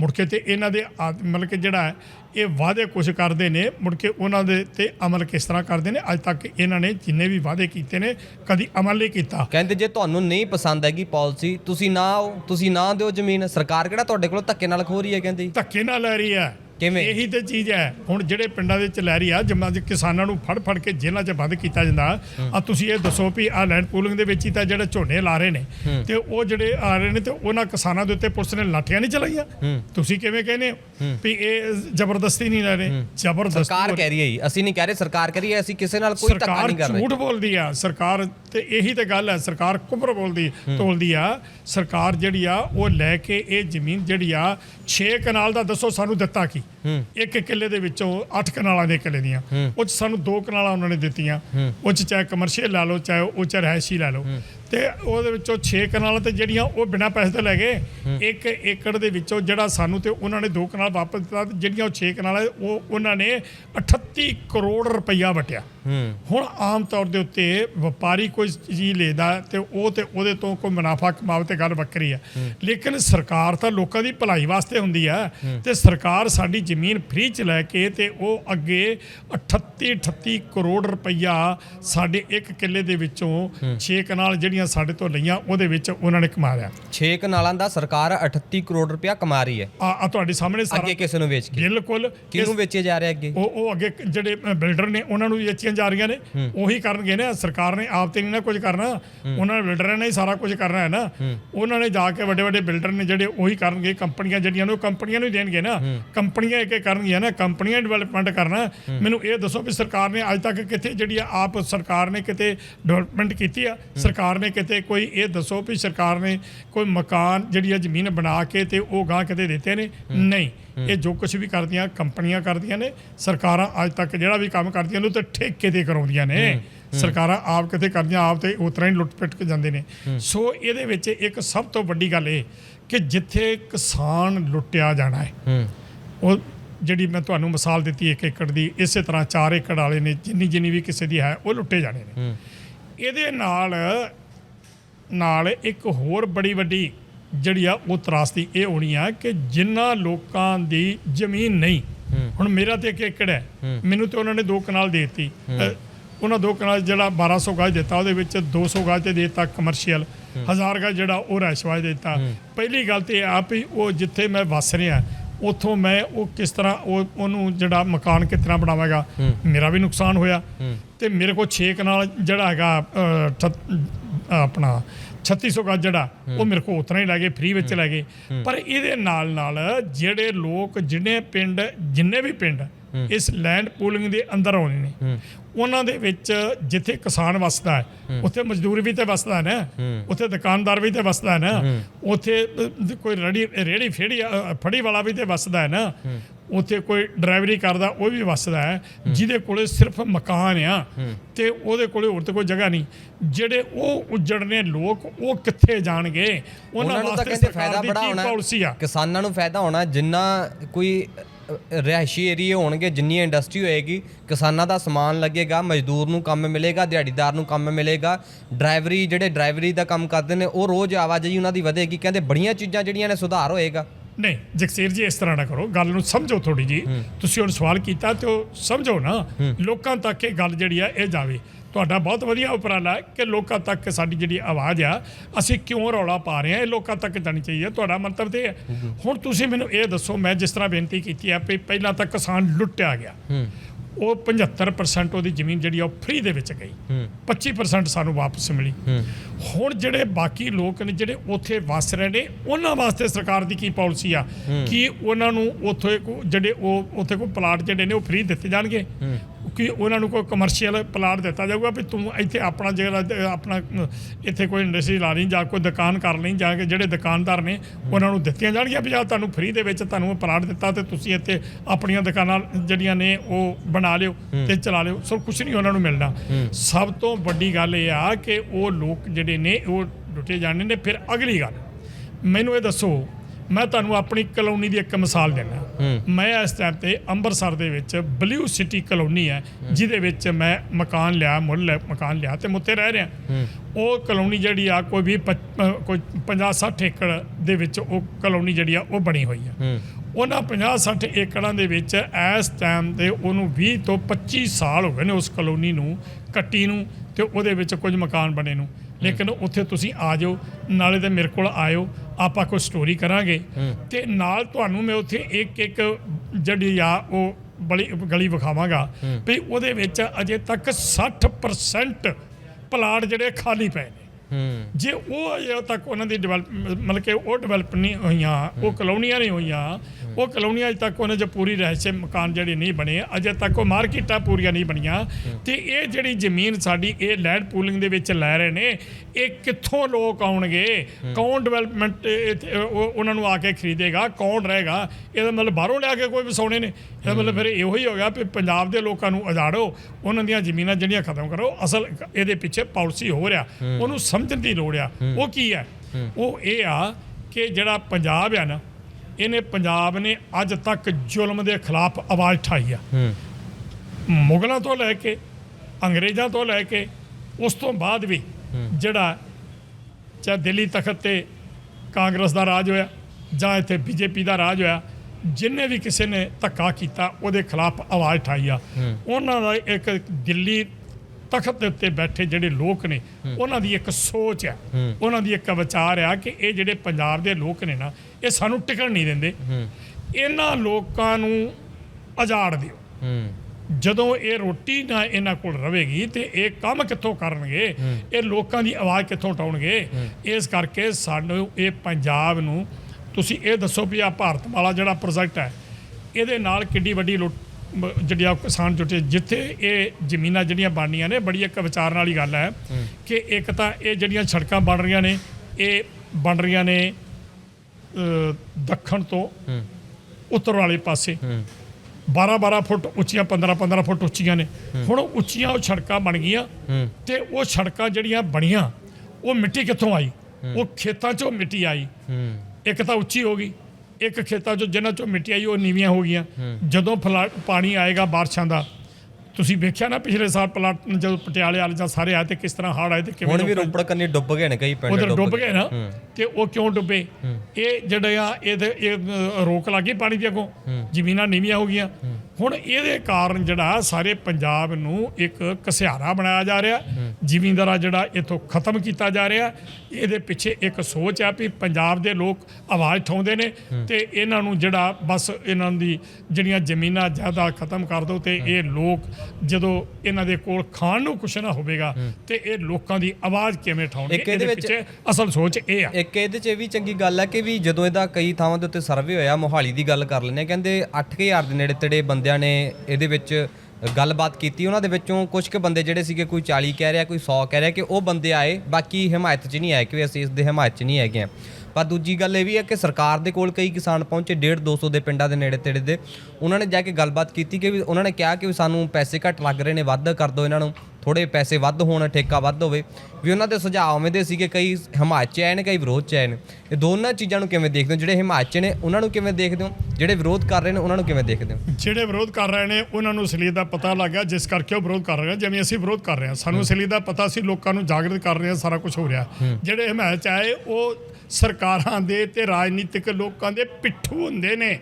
ਮੁੜ ਕੇ ਤੇ ਇਹਨਾਂ ਦੇ ਆ- ਮਤਲਬ ਕਿ ਜਿਹੜਾ ਇਹ ਵਾਅਦੇ ਕੁਝ ਕਰਦੇ ਨੇ ਮੁੜ ਕੇ ਉਹਨਾਂ ਦੇ ਤੇ ਅਮਲ ਕਿਸ ਤਰ੍ਹਾਂ ਕਰਦੇ ਨੇ? ਅੱਜ ਤੱਕ ਇਹਨਾਂ ਨੇ ਜਿੰਨੇ ਵੀ ਵਾਅਦੇ ਕੀਤੇ ਨੇ ਕਦੀ ਅਮਲ ਨਹੀਂ ਕੀਤਾ। ਕਹਿੰਦੇ ਜੇ ਤੁਹਾਨੂੰ ਨਹੀਂ ਪਸੰਦ ਹੈਗੀ ਪਾਲਿਸੀ ਤੁਸੀਂ ਨਾ ਆਓ ਤੁਸੀਂ ਨਾ ਦਿਓ ਜ਼ਮੀਨ। ਸਰਕਾਰ ਕਿਹੜਾ ਤੁਹਾਡੇ ਕੋਲੋਂ ਧੱਕੇ ਨਾਲ ਖੋ ਰਹੀ ਹੈ ਕਹਿੰਦੇ। ਧੱਕੇ ਨਾਲ ਲੈ ਰਹੀ ਹੈ। ਕਿਵੇਂ? ਇਹੀ ਤੇ ਚੀਜ਼ ਹੈ। ਹੁਣ ਜਿਹੜੇ ਪਿੰਡਾਂ ਦੇ ਰਹੀ ਆ ਜਮਾਂ ਚ ਕਿਸਾਨਾਂ ਨੂੰ ਫੜ ਫੜ ਕੇ ਜੇਲ੍ਹਾਂ 'ਚ ਬੰਦ ਕੀਤਾ ਜਾਂਦਾ ਆ ਤੁਸੀਂ ਇਹ ਦੱਸੋ ਵੀ ਆ ਲੈਂਡ ਪੂਲਿੰਗ ਦੇ ਵਿੱਚ ਹੀ ਤਾਂ ਜਿਹੜੇ ਝੋਨੇ ਲਾ ਰਹੇ ਨੇ ਤੇ ਉਹ ਜਿਹੜੇ ਆ ਰਹੇ ਨੇ ਤੇ ਉਹਨਾਂ ਕਿਸਾਨਾਂ ਦੇ ਉੱਤੇ ਪੁਲਿਸ ਨੇ ਲਾਠੀਆਂ ਨਹੀਂ ਚਲਾਈਆਂ? ਤੁਸੀਂ ਕਿਵੇਂ ਕਹਿੰਦੇ ਹੋ ਵੀ ਇਹ ਜ਼ਬਰਦਸਤੀ ਨਹੀਂ ਲੈ ਰਹੇ? ਜ਼ਬਰਦਸਤੀ ਸਰਕਾਰ ਕਹਿ ਰਹੀ ਹੈ ਅਸੀਂ ਨਹੀਂ ਕਹਿ ਰਹੇ ਸਰਕਾਰ ਕਹਿ ਰਹੀ ਹੈ ਅਸੀਂ ਕਿਸੇ ਨਾਲ ਕੋਈ ਧੱਕਾ ਨਹੀਂ ਕਰ ਰਹੇ। ਝੂਠ ਬੋਲਦੀ ਆ। ਸਰਕਾਰ ਤੇ ਇਹੀ ਤੇ ਗੱਲ ਹੈ ਸਰਕਾਰ ਕੁਬਰ ਬੋਲਦੀ ਤੋਲਦੀ ਆ। ਸਰਕਾਰ ਜਿਹੜੀ ਆ ਉਹ ਲੈ ਕੇ ਇਹ ਜ਼ਮੀਨ ਜਿਹੜੀ ਆ 6 ਕਨਾਲ ਦਾ ਦੱਸੋ ਸਾਨੂੰ ਦਿੱਤਾ ਕੀ? ਇੱਕ ਕਿੱਲੇ ਦੇ ਵਿੱਚੋਂ 8 ਕਨਾਲਾਂ ਦੇ ਕਿੱਲੇ ਦੀਆਂ। ਉਹ 'ਚ ਸਾਨੂੰ 2 ਕਨਾਲਾਂ ਉਹਨਾਂ ਨੇ ਦਿੱਤੀਆਂ। ਉਹ 'ਚ ਚਾਹੇ ਕਮਰਸ਼ੀਅਲ ਲਾ ਲਓ ਚਾਹੇ ਉਹ ਚ ਰਹਿਸ਼ੀ ਲਾ ਲਓ। ਤੇ ਉਹਦੇ ਵਿੱਚੋਂ 6 ਕਨਾਲਾਂ ਤੇ ਜਿਹੜੀਆਂ ਉਹ ਬਿਨਾਂ ਪੈਸੇ ਤੇ ਲੈ ਗਏ ਇੱਕ ਏਕੜ ਦੇ ਵਿੱਚੋਂ ਜਿਹੜਾ ਸਾਨੂੰ ਤੇ ਉਹਨਾਂ ਨੇ 2 ਕਨਾਲ ਵਾਪਸ ਦਿੱਤਾ ਜਿਹੜੀਆਂ ਉਹ 6 ਕਨਾਲਾਂ ਉਹ ਉਹਨਾਂ ਨੇ 38 ਕਰੋੜ ਰੁਪਈਆ ਵਟਿਆ। ਹੁਣ ਆਮ ਤੌਰ ਦੇ ਉੱਤੇ ਵਪਾਰੀ ਕੋਈ ਚੀਜ਼ ਲੈਦਾ ਤੇ ਉਹ ਤੇ ਉਹਦੇ ਤੋਂ ਕੋਈ ਮੁਨਾਫਾ ਕਮਾਵੇ ਤੇ ਗੱਲ ਵੱਖਰੀ ਹੈ ਲੇਕਿਨ ਸਰਕਾਰ ਤਾਂ ਲੋਕਾਂ ਦੀ ਭਲਾਈ ਵਾਸਤੇ ਹੁੰਦੀ ਹੈ ਤੇ ਸਰਕਾਰ ਸਾਡੀ ਜ਼ਮੀਨ ਫ੍ਰੀ ਚ ਲੈ ਕੇ ਤੇ ਉਹ ਅੱਗੇ 38 38 ਕਰੋੜ ਰੁਪਈਆ ਸਾਡੇ ਇੱਕ ਕਿੱਲੇ ਦੇ ਵਿੱਚੋਂ 6 ਕਨਾਲ ਜਿਹੜੀਆਂ ਸਾਡੇ ਤੋਂ ਲਈਆਂ ਉਹਦੇ ਵਿੱਚ ਉਹਨਾਂ ਨੇ ਕਮਾ ਲਿਆ। 6 ਕਨਾਲਾਂ ਦਾ ਸਰਕਾਰ 38 ਕਰੋੜ ਰੁਪਇਆ ਕਮਾ ਰਹੀ ਹੈ। ਆ ਤੁਹਾਡੇ ਸਾਹਮਣੇ ਸਾਰਾ ਅੱਗੇ ਕਿਸੇ ਨੂੰ ਵੇਚ ਕੇ। ਬਿਲਕੁਲ ਕਿਹਨੂੰ ਵੇਚਿਆ ਜਾ ਰਿਹਾ ਅੱਗੇ? ਉਹ ਉਹ ਅੱਗੇ ਜਿਹੜੇ ਬਿਲਡਰ ਨੇ ਉਹਨਾਂ ਨੂੰ ਵੀ ਵੇਚੀਆਂ ਜਾ ਰਹੀਆਂ ਨੇ ਉਹੀ ਕਰਨਗੇ ਨਾ ਸਰਕਾਰ ਨੇ ਆਪ ਤੇ ਨਹੀਂ ਨਾ ਕੁਝ ਕਰਨਾ। ਉਹਨਾਂ ਨੇ ਬਿਲਡਰਾਂ ਨੇ ਹੀ ਸਾਰਾ ਕੁਝ ਕਰਨਾ ਹੈ ਨਾ। ਉਹਨਾਂ ਨੇ ਜਾ ਕੇ ਵੱਡੇ ਵੱਡੇ ਬਿਲਡਰ ਨੇ ਜਿਹੜੇ ਉਹੀ ਕਰਨਗੇ ਕੰਪਨੀਆਂ ਜਿਹੜੀਆਂ ਨੇ ਉਹ ਕੰਪਨੀਆਂ ਨੂੰ ਹੀ ਦੇਣਗੇ ਨਾ। ਕੰਪਨੀਆਂ ਇੱਕ ਇੱਕ ਕਰਨਗੀਆਂ ਨਾ ਕੰਪਨੀਆਂ ਡਿਵੈਲਪਮੈਂਟ ਕਰਨਾ। ਮੈਨੂੰ ਇਹ ਦੱਸੋ ਵੀ ਸਰਕਾਰ ਨੇ ਅੱਜ ਤੱਕ ਕਿੱਥੇ ਜਿਹੜੀ ਆਪ ਸਰਕਾਰ ਨੇ ਕਿਤੇ ਡਿਵੈਲਪਮੈਂਟ ਕੀਤੀ ਆ? ਸਰਕਾਰ ਨੇ ਕਿਤੇ ਕੋਈ ਇਹ ਦੱਸੋ ਵੀ ਸਰਕਾਰ ਨੇ ਕੋਈ ਮਕਾਨ ਜਿਹੜੀ ਆ ਜ਼ਮੀਨ ਬਣਾ ਕੇ ਤੇ ਉਹ ਗਾਂ ਕਿਤੇ ਦਿੱਤੇ ਨੇ? ਨਹੀਂ। ਇਹ ਜੋ ਕੁਝ ਵੀ ਕਰਦੀਆਂ ਕੰਪਨੀਆਂ ਕਰਦੀਆਂ ਨੇ ਸਰਕਾਰਾਂ ਅੱਜ ਤੱਕ ਜਿਹੜਾ ਵੀ ਕੰਮ ਕਰਦੀਆਂ ਨੇ ਉਹ ਤੇ ਠੇਕੇ ਤੇ ਕਰਾਉਂਦੀਆਂ ਨੇ। ਸਰਕਾਰਾਂ ਆਪ ਕਿਤੇ ਕਰਦੀਆਂ ਆਪ ਤੇ ਉਤਰਾ ਹੀ ਲੁੱਟ ਪਿੱਟ ਕੇ ਜਾਂਦੇ ਨੇ। ਸੋ ਇਹਦੇ ਵਿੱਚ ਇੱਕ ਸਭ ਤੋਂ ਵੱਡੀ ਗੱਲ ਇਹ ਕਿ ਜਿੱਥੇ ਕਿਸਾਨ ਲੁੱਟਿਆ ਜਾਣਾ ਹੈ ਉਹ ਜਿਹੜੀ ਮੈਂ ਤੁਹਾਨੂੰ ਮਿਸਾਲ ਦਿੱਤੀ ਇੱਕ ਏਕੜ ਦੀ ਇਸੇ ਤਰ੍ਹਾਂ 4 ਏਕੜ ਵਾਲੇ ਨੇ ਜਿੰਨੀ ਜਿੰਨੀ ਵੀ ਕਿਸੇ ਦੀ ਹੈ ਉਹ ਲੁੱਟੇ ਜਾਣੇ ਨੇ। ਇਹਦੇ ਨਾਲ ਨਾਲ ਇੱਕ ਹੋਰ ਬੜੀ ਵੱਡੀ ਜਿਹੜੀ ਆ ਉਹ ਤਰਾਸਦੀ ਇਹ ਹੋਣੀ ਆ ਕਿ ਜਿੰਨਾ ਲੋਕਾਂ ਦੀ ਜ਼ਮੀਨ ਨਹੀਂ ਹੁਣ ਮੇਰਾ ਤੇ ਇੱਕ ਏਕੜ ਹੈ ਮੈਨੂੰ ਤੇ ਉਹਨਾਂ ਨੇ ਦੋ ਕਨਾਲ ਦੇ ਦਿੱਤੀ। ਉਹਨਾਂ ਦੋ ਕਨਾਲ ਜਿਹੜਾ 1200 ਗਜ ਦਿੱਤਾ ਉਹਦੇ ਵਿੱਚ 200 ਗਜ ਤੇ ਦਿੱਤਾ ਕਮਰਸ਼ੀਅਲ 1000 ਗਜ ਜਿਹੜਾ ਉਹ ਰੈਸ਼ਵਾਜ ਦਿੱਤਾ। ਪਹਿਲੀ ਗੱਲ ਤੇ ਇਹ ਆ ਵੀ ਉਹ ਜਿੱਥੇ ਮੈਂ ਵਸ ਰਿਹਾ ਉਥੋਂ ਮੈਂ ਉਹ ਕਿਸ ਤਰ੍ਹਾਂ ਉਹ ਉਹਨੂੰ ਜਿਹੜਾ ਮਕਾਨ ਕਿਸ ਤਰ੍ਹਾਂ ਬਣਾਵਾਂਗਾ ਮੇਰਾ ਵੀ ਨੁਕਸਾਨ ਹੋਇਆ। ਤੇ ਮੇਰੇ ਕੋਲ 6 ਕਨਾਲ ਜਿਹੜਾ ਹੈਗਾ ਆਪਣਾ 3600 ਗਜ ਜਿਹੜਾ ਉਹ ਮੇਰੇ ਕੋਲ ਉਤਨਾ ਹੀ ਲੈ ਗਏ ਫ੍ਰੀ ਵਿੱਚ ਲੈ ਗਏ। ਪਰ ਇਹਦੇ ਨਾਲ ਨਾਲ ਜਿਹੜੇ ਲੋਕ ਜਿੰਨੇ ਪਿੰਡ ਜਿੰਨੇ ਵੀ ਪਿੰਡ ਇਸ ਲੈਂਡ ਪੂਲਿੰਗ ਦੇ ਅੰਦਰ ਆਉਂਦੇ ਨੇ ਉਹਨਾਂ ਦੇ ਵਿੱਚ ਜਿੱਥੇ ਕਿਸਾਨ ਵਸਦਾ ਹੈ ਉੱਥੇ ਮਜ਼ਦੂਰ ਵੀ ਤੇ ਵਸਦਾ ਹੈ ਨਾ ਉੱਥੇ ਦੁਕਾਨਦਾਰ ਵੀ ਤੇ ਵਸਦਾ ਹੈ ਨਾ ਉੱਥੇ ਕੋਈ ਰੜੀ ਰੇੜੀ ਫੇੜੀ ਫੜੀ ਵਾਲਾ ਵੀ ਤੇ ਵਸਦਾ ਹੈ ਨਾ। ਉੱਥੇ ਕੋਈ ਡਰਾਈਵਰੀ ਕਰਦਾ ਉਹ ਵੀ ਵਸਦਾ ਹੈ। ਜਿਹਦੇ ਕੋਲੇ ਸਿਰਫ ਮਕਾਨ ਆ ਤੇ ਉਹਦੇ ਕੋਲੇ ਹੋਰ ਤੇ ਕੋਈ ਜਗ੍ਹਾ ਨਹੀਂ। ਜਿਹੜੇ ਉਹ ਉਜੜਨੇ ਲੋਕ ਉਹ ਕਿੱਥੇ ਜਾਣਗੇ? ਉਹਨਾਂ ਨੂੰ ਤਾਂ ਵਾਸਤੇ ਕਹਿੰਦੇ ਸਰਕਾਰ ਫਾਇਦਾ ਦੀ ਬੜਾ ਕੀ ਹੋਣਾ। ਪਾਲਿਸੀ ਆ? ਕਿਸਾਨਾਂ ਨੂੰ ਫਾਇਦਾ ਹੋਣਾ ਜਿੰਨਾ ਕੋਈ ਰਿਹਾਇਸ਼ੀ ਏਰੀਏ ਹੋਣਗੇ ਜਿੰਨੀ ਇੰਡਸਟਰੀ ਹੋਏਗੀ ਕਿਸਾਨਾਂ ਦਾ ਸਮਾਨ ਲੱਗੇਗਾ ਮਜ਼ਦੂਰ ਨੂੰ ਕੰਮ ਮਿਲੇਗਾ ਦਿਹਾੜੀਦਾਰ ਨੂੰ ਕੰਮ ਮਿਲੇਗਾ ਡਰਾਈਵਰੀ ਜਿਹੜੇ ਡਰਾਈਵਰੀ ਦਾ ਕੰਮ ਕਰਦੇ ਨੇ ਉਹ ਰੋਜ਼ ਆਵਾਜਾਈ ਉਹਨਾਂ ਦੀ ਵਧੇਗੀ। ਕਹਿੰਦੇ ਬੜੀਆਂ ਚੀਜ਼ਾਂ ਜਿਹੜੀਆਂ ਨੇ ਸੁਧਾਰ ਹੋਏਗਾ। ਨਹੀਂ ਜਗਸੀਰ ਜੀ ਇਸ ਤਰ੍ਹਾਂ ਨਾ ਕਰੋ। ਗੱਲ ਨੂੰ ਸਮਝੋ ਥੋੜੀ ਜੀ। ਤੁਸੀਂ ਹੁਣ ਸਵਾਲ ਕੀਤਾ ਤੇ ਉਹ ਸਮਝੋ ਨਾ। ਲੋਕਾਂ ਤੱਕ ਇਹ ਗੱਲ ਜਿਹੜੀ ਆ ਇਹ ਜਾਵੇ। ਤੁਹਾਡਾ ਬਹੁਤ ਵਧੀਆ ਉਪਰਾਲਾ ਹੈ ਕਿ ਲੋਕਾਂ ਤੱਕ ਸਾਡੀ ਜਿਹੜੀ ਆਵਾਜ਼ ਆ ਅਸੀਂ ਕਿਉਂ ਰੌਲਾ ਪਾ ਰਹੇ ਹਾਂ? ਇਹ ਲੋਕਾਂ ਤੱਕ ਜਾਣੀ ਚਾਹੀਦੀ ਹੈ। ਤੁਹਾਡਾ ਮੰਤਵ ਤੇ ਹੈ। ਹੁਣ ਤੁਸੀਂ ਮੈਨੂੰ ਇਹ ਦੱਸੋ ਮੈਂ ਜਿਸ ਤਰ੍ਹਾਂ ਬੇਨਤੀ ਕੀਤੀ ਹੈ ਵੀ ਪਹਿਲਾਂ ਤਾਂ ਕਿਸਾਨ ਲੁੱਟਿਆ ਗਿਆ। ਉਹ 75% ਉਹਦੀ ਜ਼ਮੀਨ ਜਿਹੜੀ ਆ ਉਹ ਫ੍ਰੀ ਦੇ ਵਿੱਚ ਗਈ। ਹੂੰ। 25% ਸਾਨੂੰ ਵਾਪਸ ਮਿਲੀ। ਹੁਣ ਜਿਹੜੇ ਬਾਕੀ ਲੋਕ ਨੇ ਜਿਹੜੇ ਉੱਥੇ ਵਸ ਰਹੇ ਨੇ ਉਹਨਾਂ ਵਾਸਤੇ ਸਰਕਾਰ ਦੀ ਕੀ ਪਾਲਿਸੀ ਆ? ਕਿ ਉਹਨਾਂ ਨੂੰ ਉੱਥੇ ਜਿਹੜੇ ਉਹ ਉੱਥੇ ਕੋਈ ਪਲਾਟ ਜਿਹੜੇ ਨੇ ਉਹ ਫ੍ਰੀ ਦਿੱਤੇ ਜਾਣਗੇ? ਕਿ ਉਹਨਾਂ ਨੂੰ ਕੋਈ ਕਮਰਸ਼ੀਅਲ ਪਲਾਟ ਦਿੱਤਾ ਜਾਊਗਾ ਵੀ ਤੂੰ ਇੱਥੇ ਆਪਣਾ ਜਿਹੜਾ ਆਪਣਾ ਇੱਥੇ ਕੋਈ ਇੰਡਸਟਰੀ ਲਾ ਲਈ ਜਾਂ ਕੋਈ ਦੁਕਾਨ ਕਰ ਲਈ ਜਾਂ ਕਿ ਜਿਹੜੇ ਦੁਕਾਨਦਾਰ ਨੇ ਉਹਨਾਂ ਨੂੰ ਦਿੱਤੀਆਂ ਜਾਣਗੀਆਂ ਵੀ ਜਾਂ ਤੁਹਾਨੂੰ ਫ੍ਰੀ ਦੇ ਵਿੱਚ ਤੁਹਾਨੂੰ ਪਲਾਟ ਦਿੱਤਾ ਤੇ ਤੁਸੀਂ ਇੱਥੇ ਆਪਣੀਆਂ ਦੁਕਾਨਾਂ ਜਿਹੜੀਆਂ ਨੇ ਉਹ ਬਣਾ ਲਿਓ ਤੇ ਚਲਾ ਲਿਓ। ਸੋ ਕੁਝ ਨਹੀਂ ਉਹਨਾਂ ਨੂੰ ਮਿਲਣਾ। ਸਭ ਤੋਂ ਵੱਡੀ ਗੱਲ ਇਹ ਆ ਕਿ ਉਹ ਲੋਕ ਜਿਹੜੇ ਨੇ ਉਹ ਲੁੱਟੇ ਜਾਣੇ ਨੇ। ਫਿਰ ਅਗਲੀ ਗੱਲ ਮੈਨੂੰ ਇਹ ਦੱਸੋ ਮੈਂ ਤੁਹਾਨੂੰ ਆਪਣੀ ਕਲੋਨੀ ਦੀ ਇੱਕ ਮਿਸਾਲ ਦਿੰਦਾ। ਮੈਂ ਇਸ ਟਾਈਮ ਤੇ ਅੰਮ੍ਰਿਤਸਰ ਦੇ ਵਿੱਚ ਬਲੂ ਸਿਟੀ ਕਲੋਨੀ ਹੈ ਜਿਹਦੇ ਵਿੱਚ ਮੈਂ ਮਕਾਨ ਲਿਆ ਮੁੱਲ ਮਕਾਨ ਲਿਆ ਤੇ ਮੁੱਤੇ ਰਹਿ ਰਿਹਾ। ਉਹ ਕਲੋਨੀ ਜਿਹੜੀ ਆ ਕੋਈ ਵੀ ਕੋਈ 50 60 ਏਕੜ ਦੇ ਵਿੱਚ ਉਹ ਕਲੋਨੀ ਜਿਹੜੀ ਆ ਉਹ ਬਣੀ ਹੋਈ ਆ। ਉਹਨਾਂ 50 60 ਏਕੜਾਂ ਦੇ ਵਿੱਚ ਇਸ ਟਾਈਮ ਤੇ ਉਹਨੂੰ 20 ਤੋਂ 25 ਸਾਲ ਹੋ ਗਏ ਨੇ ਉਸ ਕਲੋਨੀ ਨੂੰ ਕੱਟੀ ਨੂੰ ਤੇ ਉਹਦੇ ਵਿੱਚ ਕੁਝ ਮਕਾਨ ਬਣੇ ਨੂੰ। ਲੇਕਿਨ ਉੱਥੇ ਤੁਸੀਂ ਆ ਜਾਓ ਨਾਲੇ ਤੇ ਮੇਰੇ ਕੋਲ ਆਇਓ ਆਪਾਂ ਕੋਈ ਸਟੋਰੀ ਕਰਾਂਗੇ। ਤੇ ਨਾਲ ਤੁਹਾਨੂੰ ਮੈਂ ਉੱਥੇ ਇੱਕ ਇੱਕ ਜਿਹੜੀ ਆ ਉਹ ਬੜੀ ਗਲੀ ਵਿਖਾਵਾਂਗਾ। ਵੀ ਉਹਦੇ ਵਿੱਚ ਅਜੇ ਤੱਕ 60% ਪਲਾਟ ਜਿਹੜੇ ਖਾਲੀ ਪਏ ਨੇ। ਜੇ ਉਹ ਅਜੇ ਤੱਕ ਉਹਨਾਂ ਦੀ ਡਿਵੈਲਪ ਮਤਲਬ ਕਿ ਉਹ ਡਿਵੈਲਪ ਨਹੀਂ ਹੋਈਆਂ ਉਹ ਕਲੋਨੀਆਂ ਨਹੀਂ ਹੋਈਆਂ ਉਹ ਕਲੋਨੀਆਂ ਅਜੇ ਤੱਕ ਉਹਨਾਂ 'ਚ ਪੂਰੀ ਰਹਿਸੇ ਮਕਾਨ ਜਿਹੜੇ ਨਹੀਂ ਬਣੇ ਅਜੇ ਤੱਕ ਉਹ ਮਾਰਕੀਟਾਂ ਪੂਰੀਆਂ ਨਹੀਂ ਬਣੀਆਂ। ਤੇ ਇਹ ਜਿਹੜੀ ਜ਼ਮੀਨ ਸਾਡੀ ਇਹ ਲੈਂਡ ਪੂਲਿੰਗ ਦੇ ਵਿੱਚ ਲੈ ਰਹੇ ਨੇ ਇਹ ਕਿੱਥੋਂ ਲੋਕ ਆਉਣਗੇ? ਕੌਣ ਡਿਵੈਲਪਮੈਂਟ ਉਹਨਾਂ ਨੂੰ ਆ ਕੇ ਖਰੀਦੇਗਾ? ਕੌਣ ਰਹੇਗਾ? ਇਹਦਾ ਮਤਲਬ ਬਾਹਰੋਂ ਲਿਆ ਕੇ ਕੋਈ ਵਸਾਉਣੇ ਨੇ। ਇਹਦਾ ਮਤਲਬ ਫਿਰ ਇਹੋ ਹੀ ਹੋ ਗਿਆ ਵੀ ਪੰਜਾਬ ਦੇ ਲੋਕਾਂ ਨੂੰ ਉਜਾੜੋ ਉਹਨਾਂ ਦੀਆਂ ਜ਼ਮੀਨਾਂ ਜਿਹੜੀਆਂ ਖਤਮ ਕਰੋ ਅਸਲ ਇਹਦੇ ਪਿੱਛੇ ਪਾਲਿਸੀ ਹੋ ਰਿਹਾ। ਉਹਨੂੰ ਸਮਝਣ ਦੀ ਲੋੜ ਆ। ਉਹ ਕੀ ਹੈ? ਉਹ ਇਹ ਆ ਕਿ ਜਿਹੜਾ ਪੰਜਾਬ ਆ ਨਾ ਇਹਨੇ ਪੰਜਾਬ ਨੇ ਅੱਜ ਤੱਕ ਜ਼ੁਲਮ ਦੇ ਖਿਲਾਫ ਆਵਾਜ਼ ਉਠਾਈ ਆ। ਮੁਗਲਾਂ ਤੋਂ ਲੈ ਕੇ ਅੰਗਰੇਜ਼ਾਂ ਤੋਂ ਲੈ ਕੇ ਉਸ ਤੋਂ ਬਾਅਦ ਵੀ ਜਿਹੜਾ ਚਾਹੇ ਦਿੱਲੀ ਤਖਤ ਤੇ ਕਾਂਗਰਸ ਦਾ ਰਾਜ ਹੋਇਆ ਜਾਂ ਇੱਥੇ ਬੀਜੇਪੀ ਦਾ ਰਾਜ ਹੋਇਆ ਜਿੰਨੇ ਵੀ ਕਿਸੇ ਨੇ ਧੱਕਾ ਕੀਤਾ ਉਹਦੇ ਖਿਲਾਫ ਆਵਾਜ਼ ਉਠਾਈ ਆ। ਉਹਨਾਂ ਦਾ ਇੱਕ ਦਿੱਲੀ ਤਖਤ ਦੇ ਉੱਤੇ ਬੈਠੇ ਜਿਹੜੇ ਲੋਕ ਨੇ ਉਹਨਾਂ ਦੀ ਇੱਕ ਸੋਚ ਹੈ। ਉਹਨਾਂ ਦੀ ਇੱਕ ਵਿਚਾਰ ਆ ਕਿ ਇਹ ਜਿਹੜੇ ਪੰਜਾਬ ਦੇ ਲੋਕ ਨੇ ਨਾ ਇਹ ਸਾਨੂੰ ਟਿਕਣ ਨਹੀਂ ਦਿੰਦੇ। ਇਹਨਾਂ ਲੋਕਾਂ ਨੂੰ ਉਜਾੜ ਦਿਓ। ਜਦੋਂ ਇਹ ਰੋਟੀ ਨਾ ਇਹਨਾਂ ਕੋਲ ਰਵੇਗੀ ਤੇ ਇਹ ਕੰਮ ਕਿੱਥੋਂ ਕਰਨਗੇ? ਇਹ ਲੋਕਾਂ ਦੀ ਆਵਾਜ਼ ਕਿੱਥੋਂ ਉਠਾਉਣਗੇ? ਇਸ ਕਰਕੇ ਸਾਨੂੰ ਇਹ ਪੰਜਾਬ ਨੂੰ ਤੁਸੀਂ ਇਹ ਦੱਸੋ ਵੀ ਆ ਭਾਰਤ ਵਾਲਾ ਜਿਹੜਾ ਪ੍ਰੋਜੈਕਟ ਹੈ ਇਹਦੇ ਨਾਲ ਕਿੱਡੀ ਵੱਡੀ ਲੁੱਟ ਮ- ਜਿਹੜੀ ਆ ਕਿਸਾਨ ਜੁਟੇ ਜਿੱਥੇ ਇਹ ਜ਼ਮੀਨਾਂ ਜਿਹੜੀਆਂ ਬਣਨੀਆਂ ਨੇ ਬੜੀ ਇੱਕ ਵਿਚਾਰਨ ਵਾਲੀ ਗੱਲ ਹੈ ਕਿ ਇੱਕ ਤਾਂ ਇਹ ਜਿਹੜੀਆਂ ਸੜਕਾਂ ਬਣ ਰਹੀਆਂ ਨੇ ਇਹ ਬਣ ਰਹੀਆਂ ਨੇ ਦੱਖਣ ਤੋਂ ਉੱਤਰ ਵਾਲੇ ਪਾਸੇ। 12-12 ਫੁੱਟ ਉੱਚੀਆਂ 15-15 ਫੁੱਟ ਉੱਚੀਆਂ ਨੇ। ਹੁਣ ਉੱਚੀਆਂ ਉਹ ਸੜਕਾਂ ਬਣ ਗਈਆਂ ਤੇ ਉਹ ਸੜਕਾਂ ਜਿਹੜੀਆਂ ਬਣੀਆਂ ਉਹ ਮਿੱਟੀ ਕਿੱਥੋਂ ਆਈ? ਉਹ ਖੇਤਾਂ 'ਚੋਂ ਮਿੱਟੀ ਆਈ। ਇੱਕ ਤਾਂ ਉੱਚੀ ਹੋ ਗਈ ਇੱਕ ਖੇਤਾਂ 'ਚੋਂ ਜਿਨ੍ਹਾਂ 'ਚੋਂ ਮਿੱਟੀ ਆਈ ਉਹ ਨੀਵੀਆਂ ਹੋ ਗਈਆਂ। ਜਦੋਂ ਪਾਣੀ ਆਏਗਾ ਬਾਰਿਸ਼ਾਂ ਦਾ ਤੁਸੀਂ ਵੇਖਿਆ ਨਾ ਪਿਛਲੇ ਸਾਲ ਪਲਾਟ ਜਦੋਂ ਪਟਿਆਲੇ ਵਾਲੇ ਜਾਂ ਸਾਰੇ ਆਏ ਤੇ ਕਿਸ ਤਰ੍ਹਾਂ ਹੜ੍ਹ ਆਏ ਤੇ ਕਿਵੇਂ ਹੁਣ ਵੀ ਰੋਪੜ ਕੰਨੀ ਡੁੱਬ ਗਏ ਨੇ ਕਈ ਪਿੰਡ ਉਧਰ ਡੁੱਬ ਗਏ ਨਾ। ਤੇ ਉਹ ਕਿਉਂ ਡੁੱਬੇ? ਇਹ ਜਿਹੜੇ ਆ ਇਹਦੇ ਇਹ ਰੋਕ ਲੱਗੀ ਪਾਣੀ ਦੀ ਅੱਗੋਂ। ਜ਼ਮੀਨਾਂ ਨੀਵੀਆਂ ਹੋ ਗਈਆਂ। ਹੁਣ ਇਹਦੇ ਕਾਰਨ ਜਿਹੜਾ ਸਾਰੇ ਪੰਜਾਬ ਨੂੰ ਇੱਕ ਕਸਿਆਰਾ ਬਣਾਇਆ ਜਾ ਰਿਹਾ। ਜ਼ਿਮੀਂਦਾਰਾ ਜਿਹੜਾ ਇਥੋਂ ਖਤਮ ਕੀਤਾ ਜਾ ਰਿਹਾ। ਇਹਦੇ ਪਿੱਛੇ ਇੱਕ ਸੋਚ ਆ ਵੀ ਪੰਜਾਬ ਦੇ ਲੋਕ ਆਵਾਜ਼ ਉਠਾਉਂਦੇ ਨੇ ਤੇ ਇਹਨਾਂ ਨੂੰ ਜਿਹੜਾ ਬਸ ਇਹਨਾਂ ਦੀ ਜਿਹੜੀਆਂ ਜ਼ਮੀਨਾਂ ਜ਼ਿਆਦਾ ਖਤਮ ਕਰ ਦਿਓ ਤੇ ਇਹ ਲੋਕ ਜਦੋਂ ਇਹਨਾਂ ਦੇ ਕੋਲ ਖਾਣ ਨੂੰ ਕੁਛ ਨਾ ਹੋਵੇਗਾ ਤੇ ਇਹ ਲੋਕਾਂ ਦੀ ਆਵਾਜ਼ ਕਿਵੇਂ ਉਠਾਉਣਗੇ? ਇੱਕ ਇਹਦੇ ਵਿੱਚ- ਪਿੱਛੇ ਅਸਲ ਸੋਚ ਇਹ ਆ। ਇੱਕ ਇਹਦੇ 'ਚ ਇਹ ਵੀ ਚੰਗੀ ਗੱਲ ਹੈ ਕਿ ਵੀ ਜਦੋਂ ਇਹਦਾ ਕਈ ਥਾਵਾਂ ਦੇ ਉੱਤੇ ਸਰਵੇ ਹੋਇਆ ਮੋਹਾਲੀ ਦੀ ਗੱਲ ਕਰ ਲੈਂਦੇ ਕਹਿੰਦੇ 8000 ਦੇ ਨੇੜੇ ਤੇੜੇ ਬੰਦਿਆਂ ਨੇ ਇਹਦੇ ਵਿੱਚ ਗੱਲਬਾਤ ਕੀਤੀ ਉਹਨਾਂ ਦੇ ਵਿੱਚੋਂ ਕੁਝ ਕੁ ਬੰਦੇ ਜਿਹੜੇ ਸੀਗੇ, ਕੋਈ 40 ਕਹਿ ਰਿਹਾ, ਕੋਈ 100 ਕਹਿ ਰਿਹਾ ਕਿ ਉਹ ਬੰਦੇ ਆਏ ਬਾਕੀ ਹਮਾਇਤ 'ਚ ਨਹੀਂ ਆਏ ਕਿ ਅਸੀਂ ਇਸ ਦੇ ਹਮਾਇਤ 'ਚ ਨਹੀਂ ਹੈਗੇ ਹਾਂ। ਪਰ ਦੂਜੀ ਗੱਲ ਇਹ ਵੀ ਹੈ ਕਿ ਸਰਕਾਰ ਦੇ ਕੋਲ ਕਈ ਕਿਸਾਨ ਪਹੁੰਚੇ 1.5 200 ਦੇ ਪਿੰਡਾਂ ਦੇ ਨੇੜੇ ਤੇੜੇ ਦੇ। ਉਹਨਾਂ ਨੇ ਜਾ ਕੇ ਗੱਲਬਾਤ ਕੀਤੀ ਕਿ ਵੀ ਉਹਨਾਂ ਨੇ ਕਿਹਾ ਕਿ ਸਾਨੂੰ ਪੈਸੇ ਘੱਟ ਲੱਗ ਰਹੇ ਨੇ ਵੱਧ ਕਰ ਦਿਓ ਇਹਨਾਂ ਨੂੰ। ਥੋੜੇ ਪੈਸੇ ਵੱਧ ਹੋਣ ਠੇਕਾ ਵੱਧ ਹੋਵੇ। ਵੀ ਉਹਨਾਂ ਦੇ ਸੁਝਾਅ ਉਵੇਂ ਦੇ ਸੀਗੇ ਕਈ ਹਮਾਇਤ 'ਚ ਆਏ ਨੇ ਕਈ ਵਿਰੋਧ 'ਚ ਆਏ ਨੇ। ਇਹ ਦੋਨਾਂ ਚੀਜ਼ਾਂ ਨੂੰ ਕਿਵੇਂ ਦੇਖਦੇ ਹੋ? ਜਿਹੜੇ 'ਚ ਨੇ ਉਹਨਾਂ ਨੂੰ ਕਿਵੇਂ ਦੇਖਦੇ ਹੋ? ਜਿਹੜੇ ਵਿਰੋਧ ਕਰ ਰਹੇ ਨੇ ਉਹਨਾਂ ਨੂੰ ਕਿਵੇਂ ਦੇਖਦੇ ਹੋ? ਜਿਹੜੇ ਵਿਰੋਧ ਕਰ ਰਹੇ ਨੇ ਉਹਨਾਂ ਨੂੰ ਅਸਲੀਅਤ ਦਾ ਪਤਾ ਲੱਗ ਗਿਆ ਜਿਸ ਕਰਕੇ ਉਹ ਵਿਰੋਧ ਕਰ ਰਹੇ ਨੇ। ਜਿਵੇਂ ਅਸੀਂ ਵਿਰੋਧ ਕਰ ਰਹੇ ਹਾਂ ਸਾਨੂੰ ਅਸਲੀਅਤ ਦਾ ਪਤਾ ਸੀ ਲੋਕਾਂ ਨੂੰ ਜਾਗਰਤ ਕਰ ਰਹੇ ਹਾਂ ਸਾਰਾ ਕੁਝ ਹੋ ਰਿਹਾ। ਜਿਹੜੇ ਹਿਮਾਇਤ 'ਚ ਆਏ ਉਹ ਸਰਕਾਰਾਂ ਦੇ ਤੇ ਰਾਜਨੀਤਿਕ ਲੋਕਾਂ ਦੇ ਪਿੱਠੂ ਹੁੰਦੇ ਨੇ।